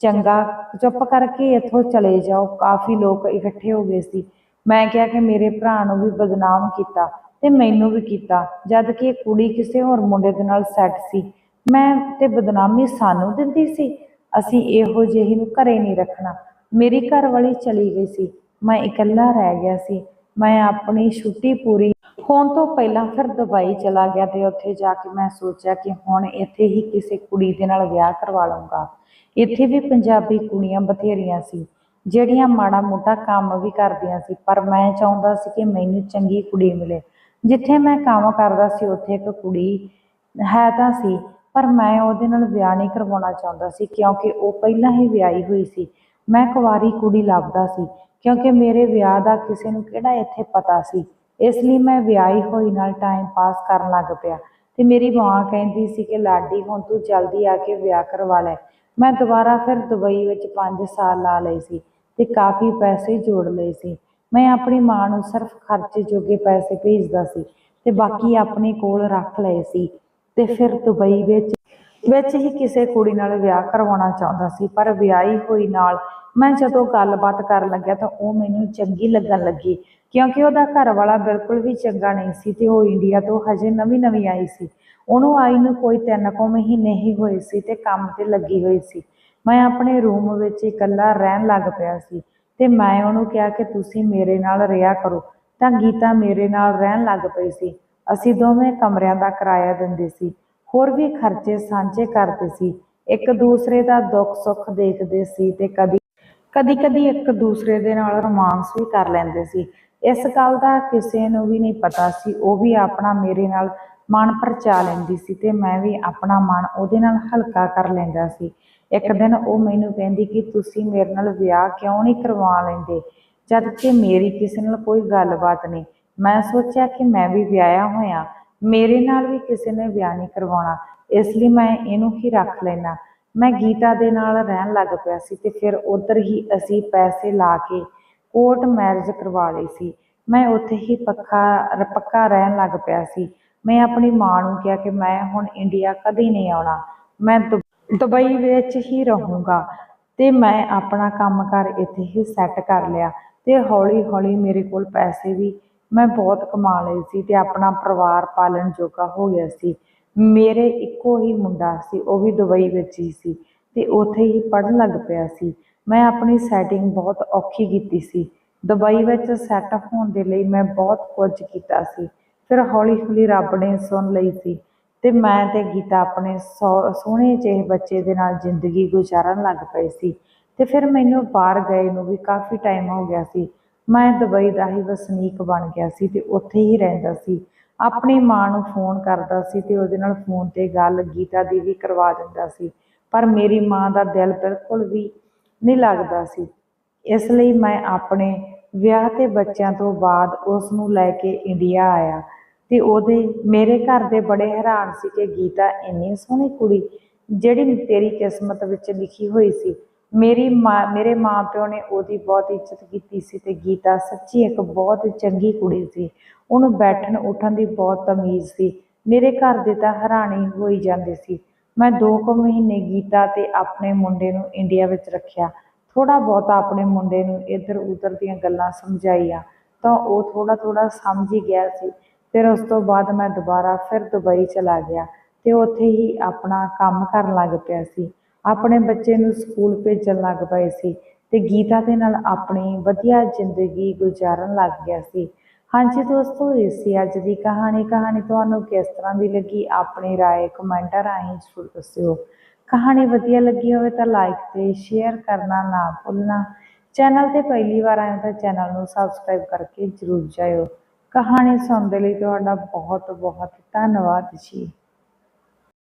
A: ਚੰਗਾ, ਚੁੱਪ ਕਰਕੇ ਇੱਥੋਂ ਚਲੇ ਜਾਓ। ਕਾਫੀ ਲੋਕ ਇਕੱਠੇ ਹੋ ਗਏ ਸੀ। ਮੈਂ ਕਿਹਾ ਕਿ ਮੇਰੇ ਭਰਾ ਨੂੰ ਵੀ ਬਦਨਾਮ ਕੀਤਾ ਤੇ ਮੈਨੂੰ ਵੀ ਕੀਤਾ, ਜਦ ਕਿ ਇਹ ਕੁੜੀ ਕਿਸੇ ਹੋਰ ਮੁੰਡੇ ਦੇ ਨਾਲ ਸੈੱਟ ਸੀ। ਮੈਂ ਤੇ ਬਦਨਾਮੀ ਸਾਨੂੰ ਦਿੰਦੀ ਸੀ। ਅਸੀਂ ਇਹੋ ਜਿਹੀ ਨੂੰ ਘਰੇ ਨਹੀਂ ਰੱਖਣਾ। ਮੇਰੀ ਘਰ ਵਾਲੀ ਚਲੀ ਗਈ ਸੀ। ਮੈਂ ਇਕੱਲਾ ਰਹਿ ਗਿਆ ਸੀ। ਮੈਂ ਆਪਣੀ ਛੁੱਟੀ ਪੂਰੀ ਹੋਣ ਤੋਂ ਪਹਿਲਾਂ ਫਿਰ ਦੁਬਈ ਚਲਾ ਗਿਆ ਤੇ ਉੱਥੇ ਜਾ ਕੇ ਮੈਂ ਸੋਚਿਆ ਕਿ ਹੁਣ ਇੱਥੇ ਹੀ ਕਿਸੇ ਕੁੜੀ ਦੇ ਨਾਲ ਵਿਆਹ ਕਰਵਾ ਲਵਾਂਗਾ ਇੱਥੇ ਵੀ ਪੰਜਾਬੀ ਕੁੜੀਆਂ ਬਥੇਰੀਆਂ ਸੀ, ਜਿਹੜੀਆਂ ਮਾੜਾ ਮੋਟਾ ਕੰਮ ਵੀ ਕਰਦੀਆਂ ਸੀ, ਪਰ ਮੈਂ ਚਾਹੁੰਦਾ ਸੀ ਕਿ ਮੈਨੂੰ ਚੰਗੀ ਕੁੜੀ ਮਿਲੇ। ਜਿੱਥੇ ਮੈਂ ਕੰਮ ਕਰਦਾ ਸੀ, ਉੱਥੇ ਇੱਕ ਕੁੜੀ ਹੈ ਤਾਂ ਸੀ, ਪਰ ਮੈਂ ਉਹਦੇ ਨਾਲ ਵਿਆਹ ਨਹੀਂ ਕਰਵਾਉਣਾ ਚਾਹੁੰਦਾ ਸੀ, ਕਿਉਂਕਿ ਉਹ ਪਹਿਲਾਂ ਹੀ ਵਿਆਹੀ ਹੋਈ ਸੀ। ਮੈਂ ਕੁਆਰੀ ਕੁੜੀ ਲੱਭਦਾ ਸੀ ਕਿਉਂਕਿ ਮੇਰੇ ਵਿਆਹ ਦਾ ਕਿਸੇ ਨੂੰ ਕਿਹੜਾ ਇੱਥੇ ਪਤਾ ਸੀ? ਇਸ ਲਈ ਮੈਂ ਵਿਆਹੀ ਹੋਈ ਨਾਲ ਟਾਈਮ ਪਾਸ ਕਰਨ ਲੱਗ ਪਿਆ। ਤੇ ਮੇਰੀ ਮਾਂ ਕਹਿੰਦੀ ਸੀ ਕਿ, ਲਾਡੀ, ਹੁਣ ਤੂੰ ਜਲਦੀ ਆ ਕੇ ਵਿਆਹ ਕਰਵਾ ਲੈ। ਮੈਂ ਦੁਬਾਰਾ ਫਿਰ ਦੁਬਈ ਵਿੱਚ 5 ਸਾਲ ਲਾ ਲਏ ਸੀ ਤੇ ਕਾਫੀ ਪੈਸੇ ਜੋੜ ਲਏ ਸੀ। ਮੈਂ ਆਪਣੀ ਮਾਂ ਨੂੰ ਸਿਰਫ ਖਰਚੇ ਜੋਗੇ ਪੈਸੇ ਭੇਜਦਾ ਸੀ ਤੇ ਬਾਕੀ ਆਪਣੇ ਕੋਲ ਰੱਖ ਲਏ ਸੀ ਤੇ ਫਿਰ ਦੁਬਈ ਵਿੱਚ ਵਿੱਚ ਹੀ ਕਿਸੇ ਕੁੜੀ ਨਾਲ ਵਿਆਹ ਕਰਵਾਉਣਾ ਚਾਹੁੰਦਾ ਸੀ, ਪਰ ਵਿਆਹੀ ਹੋਈ ਨਾਲ ਮੈਂ ਜਦੋਂ ਗੱਲਬਾਤ ਕਰਨ ਲੱਗਿਆ ਤਾਂ ਉਹ ਮੈਨੂੰ ਚੰਗੀ ਲੱਗਣ ਲੱਗੀ, ਕਿਉਂਕਿ ਉਹਦਾ ਘਰ ਵਾਲਾ ਬਿਲਕੁਲ ਵੀ ਚੰਗਾ ਨਹੀਂ ਸੀ ਤੇ ਉਹ ਇੰਡੀਆ ਤੋਂ ਹਜੇ ਨਵੀਂ ਨਵੀਂ ਆਈ ਸੀ। ਉਹਨੂੰ ਆਈ ਨੂੰ ਕੋਈ ਤਿੰਨ ਕੁ ਮਹੀਨੇ ਹੀ ਹੋਏ ਸੀ ਤੇ ਕੰਮ ਤੇ ਲੱਗੀ ਹੋਈ ਸੀ। ਮੈਂ ਆਪਣੇ ਰੂਮ ਵਿੱਚ ਇਕੱਲਾ ਰਹਿਣ ਲੱਗ ਪਿਆ ਸੀ ਤੇ ਮੈਂ ਉਹਨੂੰ ਕਿਹਾ ਕਿ ਤੁਸੀਂ ਮੇਰੇ ਨਾਲ ਰਿਹਾ ਕਰੋ, ਤਾਂ ਗੀਤਾ ਮੇਰੇ ਨਾਲ ਰਹਿਣ ਲੱਗ ਪਈ ਸੀ। ਅਸੀਂ ਦੋਵੇਂ ਕਮਰਿਆਂ ਦਾ ਕਿਰਾਇਆ ਦਿੰਦੇ ਸੀ, ਹੋਰ ਵੀ ਖਰਚੇ ਸਾਂਝੇ ਕਰਦੇ ਸੀ। ਇੱਕ ਦੂਸਰੇ ਦਾ ਦੁੱਖ ਸੁੱਖ ਦੇਖਦੇ ਸੀ ਤੇ ਕਦੀ ਕਦੀ ਕਦੀ ਇੱਕ ਦੂਸਰੇ ਦੇ ਨਾਲ ਰੋਮਾਂਸ ਵੀ ਕਰ ਲੈਂਦੇ ਸੀ। ਇਸ ਗੱਲ ਦਾ ਕਿਸੇ ਨੂੰ ਵੀ ਨਹੀਂ ਪਤਾ ਸੀ। ਉਹ ਵੀ ਆਪਣਾ ਮੇਰੇ ਨਾਲ ਮਨ ਪਰਚਾ ਲੈਂਦੀ ਸੀ ਤੇ ਮੈਂ ਵੀ ਆਪਣਾ ਮਨ ਉਹਦੇ ਨਾਲ ਹਲਕਾ ਕਰ ਲੈਂਦਾ ਸੀ। ਇੱਕ ਦਿਨ ਉਹ ਮੈਨੂੰ ਕਹਿੰਦੀ ਕਿ ਤੁਸੀਂ ਮੇਰੇ ਨਾਲ ਵਿਆਹ ਕਿਉਂ ਨਹੀਂ ਕਰਵਾ ਲੈਂਦੇ? ਜਦ ਕਿ ਮੇਰੀ ਕਿਸੇ ਨਾਲ ਕੋਈ ਗੱਲਬਾਤ ਨਹੀਂ। ਮੈਂ ਸੋਚਿਆ ਕਿ ਮੈਂ ਵੀ ਵਿਆਹਿਆ ਹੋਇਆ। ਮੇਰੇ ਨਾਲ ਵੀ ਕਿਸੇ ਨੇ ਵਿਆਹ ਨਹੀਂ ਕਰਵਾਉਣਾ। ਇਸ ਲਈ ਮੈਂ ਇਹਨੂੰ ਹੀ ਰੱਖ ਲੈਣਾ ਮੈਂ ਗੀਤਾ ਦੇ ਨਾਲ ਰਹਿਣ ਲੱਗ ਪਿਆ ਸੀ ਤੇ ਫਿਰ ਉਧਰ ਹੀ ਅਸੀਂ ਪੈਸੇ ਲਾ ਕੇ ਕੋਰਟ ਮੈਰਿਜ ਕਰਵਾ ਲਈ ਸੀ। ਮੈਂ ਉੱਥੇ ਹੀ ਪੱਕਾ ਪੱਕਾ ਰਹਿਣ ਲੱਗ ਪਿਆ ਸੀ। ਮੈਂ ਆਪਣੀ ਮਾਂ ਨੂੰ ਕਿਹਾ ਕਿ ਮੈਂ ਹੁਣ ਇੰਡੀਆ ਕਦੇ ਨਹੀਂ ਆਉਣਾ। ਮੈਂ ਦੁਬਈ ਵਿੱਚ ਹੀ ਰਹੂੰਗਾ ਤੇ ਮੈਂ ਆਪਣਾ ਕੰਮਕਾਰ ਇੱਥੇ ਹੀ ਸੈੱਟ ਕਰ ਲਿਆ ਤੇ ਹੌਲੀ ਹੌਲੀ ਮੇਰੇ ਕੋਲ ਪੈਸੇ ਵੀ ਮੈਂ ਬਹੁਤ ਕਮਾ ਲਏ ਸੀ ਤੇ ਆਪਣਾ ਪਰਿਵਾਰ ਪਾਲਣ ਜੋਗਾ ਹੋ ਗਿਆ ਸੀ। ਮੇਰੇ ਇੱਕੋ ਹੀ ਮੁੰਡਾ ਸੀ, ਉਹ ਵੀ ਦੁਬਈ ਵਿੱਚ ਹੀ ਸੀ ਤੇ ਉੱਥੇ ਹੀ ਪੜ੍ਹਨ ਲੱਗ ਪਿਆ ਸੀ। ਮੈਂ ਆਪਣੀ ਸੈਟਿੰਗ ਬਹੁਤ ਔਖੀ ਕੀਤੀ ਸੀ। ਦੁਬਈ ਵਿੱਚ ਸੈੱਟ ਹੋਣ ਦੇ ਲਈ ਮੈਂ ਬਹੁਤ ਕੁਝ ਕੀਤਾ ਸੀ। ਫਿਰ ਹੌਲੀ ਹੌਲੀ ਰੱਬ ਨੇ ਸੁਣ ਲਈ ਸੀ ਤੇ ਮੈਂ ਤੇ ਗੀਤਾ ਆਪਣੇ ਸੋ- ਸੋਹਣੇ ਜਿਹੇ ਬੱਚੇ ਦੇ ਨਾਲ ਜ਼ਿੰਦਗੀ ਗੁਜ਼ਾਰਨ ਲੱਗ ਪਏ ਸੀ। ਤੇ ਫਿਰ ਮੈਨੂੰ ਬਾਹਰ ਗਏ ਨੂੰ ਵੀ ਕਾਫੀ ਟਾਈਮ ਹੋ ਗਿਆ ਸੀ। ਮੈਂ ਦੁਬਈ ਦਾ ਹੀ ਵਸਨੀਕ ਬਣ ਗਿਆ ਸੀ ਤੇ ਉੱਥੇ ਹੀ ਰਹਿੰਦਾ ਸੀ। ਆਪਣੀ ਮਾਂ ਨੂੰ ਫੋਨ ਕਰਦਾ ਸੀ ਤੇ ਉਹਦੇ ਨਾਲ ਫੋਨ ਤੇ ਗੱਲ, ਗੀਤਾ ਦੀ ਵੀ ਕਰਵਾ ਦਿੰਦਾ ਸੀ। ਪਰ ਮੇਰੀ ਮਾਂ ਦਾ ਦਿਲ ਬਿਲਕੁਲ ਵੀ ਨਹੀਂ ਲੱਗਦਾ ਸੀ। ਇਸ ਲਈ ਮੈਂ ਆਪਣੇ ਵਿਆਹ ਤੇ ਬੱਚਿਆਂ ਤੋਂ ਬਾਅਦ ਉਸ ਨੂੰ ਲੈ ਕੇ ਇੰਡੀਆ ਆਇਆ ਤੇ ਉਹਦੇ, ਮੇਰੇ ਘਰ ਦੇ ਬੜੇ ਹੈਰਾਨ ਸੀ ਕਿ ਗੀਤਾ ਇੰਨੀ ਸੋਹਣੀ ਕੁੜੀ ਜਿਹੜੀ ਤੇਰੀ ਕਿਸਮਤ ਵਿੱਚ ਲਿਖੀ ਹੋਈ ਸੀ। ਮੇਰੀ ਮਾਂ, ਮੇਰੇ ਮਾਪਿਓ ਨੇ ਉਹਦੀ ਬਹੁਤ ਇੱਜ਼ਤ ਕੀਤੀ ਸੀ ਤੇ ਗੀਤਾ ਸੱਚੀ ਇੱਕ ਬਹੁਤ ਚੰਗੀ ਕੁੜੀ ਸੀ। ਉਹਨੂੰ ਬੈਠਣ ਉੱਠਣ ਦੀ ਬਹੁਤ ਤਮੀਜ਼ ਸੀ। ਮੇਰੇ ਘਰ ਦੇ ਤਾਂ ਹੈਰਾਨੀ ਹੋਈ ਜਾਂਦੇ ਸੀ। ਮੈਂ ਦੋ ਕੁ ਮਹੀਨੇ ਗੀਤਾ ਤੇ ਆਪਣੇ ਮੁੰਡੇ ਨੂੰ ਇੰਡੀਆ ਵਿੱਚ ਰੱਖਿਆ। ਥੋੜਾ ਬਹੁਤਾ ਆਪਣੇ ਮੁੰਡੇ ਨੂੰ ਇੱਧਰ ਉੱਧਰ ਦੀਆਂ ਗੱਲਾਂ ਸਮਝਾਈਆਂ ਤਾਂ ਉਹ ਥੋੜਾ ਥੋੜਾ ਸਮਝ ਹੀ ਗਿਆ ਸੀ। ਫਿਰ ਉਸ ਤੋਂ ਬਾਅਦ ਮੈਂ ਦੁਬਾਰਾ ਫਿਰ ਦੁਬਈ ਚਲਾ ਗਿਆ ਤੇ ਉੱਥੇ ਹੀ ਆਪਣਾ ਕੰਮ ਕਰਨ ਲੱਗ ਪਿਆ ਸੀ। ਆਪਣੇ ਬੱਚੇ ਨੂੰ ਸਕੂਲ ਭੇਜਣ ਲੱਗ ਪਏ ਸੀ ਤੇ ਗੀਤਾ ਦੇ ਨਾਲ ਆਪਣੀ ਵਧੀਆ ਜ਼ਿੰਦਗੀ ਗੁਜ਼ਾਰਨ ਲੱਗ ਗਿਆ ਸੀ। ਹਾਂਜੀ ਦੋਸਤੋ ਇਹ ਸੀ ਅੱਜ ਦੀ ਕਹਾਣੀ ਕਹਾਣੀ ਤੁਹਾਨੂੰ ਕਿਸ ਤਰ੍ਹਾਂ ਦੀ ਲੱਗੀ ਆਪਣੀ رائے ਕਮੈਂਟਾਂ ਰਾਹੀਂ ਜ਼ਰੂਰ ਦੱਸਿਓ ਕਹਾਣੀ ਵਧੀਆ ਲੱਗੀ ਹੋਵੇ ਤਾਂ ਲਾਈਕ ਤੇ ਸ਼ੇਅਰ ਕਰਨਾ ਨਾ ਭੁੱਲਣਾ ਚੈਨਲ ਤੇ ਪਹਿਲੀ ਵਾਰ ਆਏ ਹੋ ਤਾਂ ਚੈਨਲ ਨੂੰ ਸਬਸਕ੍ਰਾਈਬ ਕਰਕੇ ਜਰੂਰ ਜਾਇਓ ਕਹਾਣੀ ਸੁਣਨ ਦੇ ਲਈ ਤੁਹਾਡਾ ਬਹੁਤ ਬਹੁਤ ਧੰਨਵਾਦ ਜੀ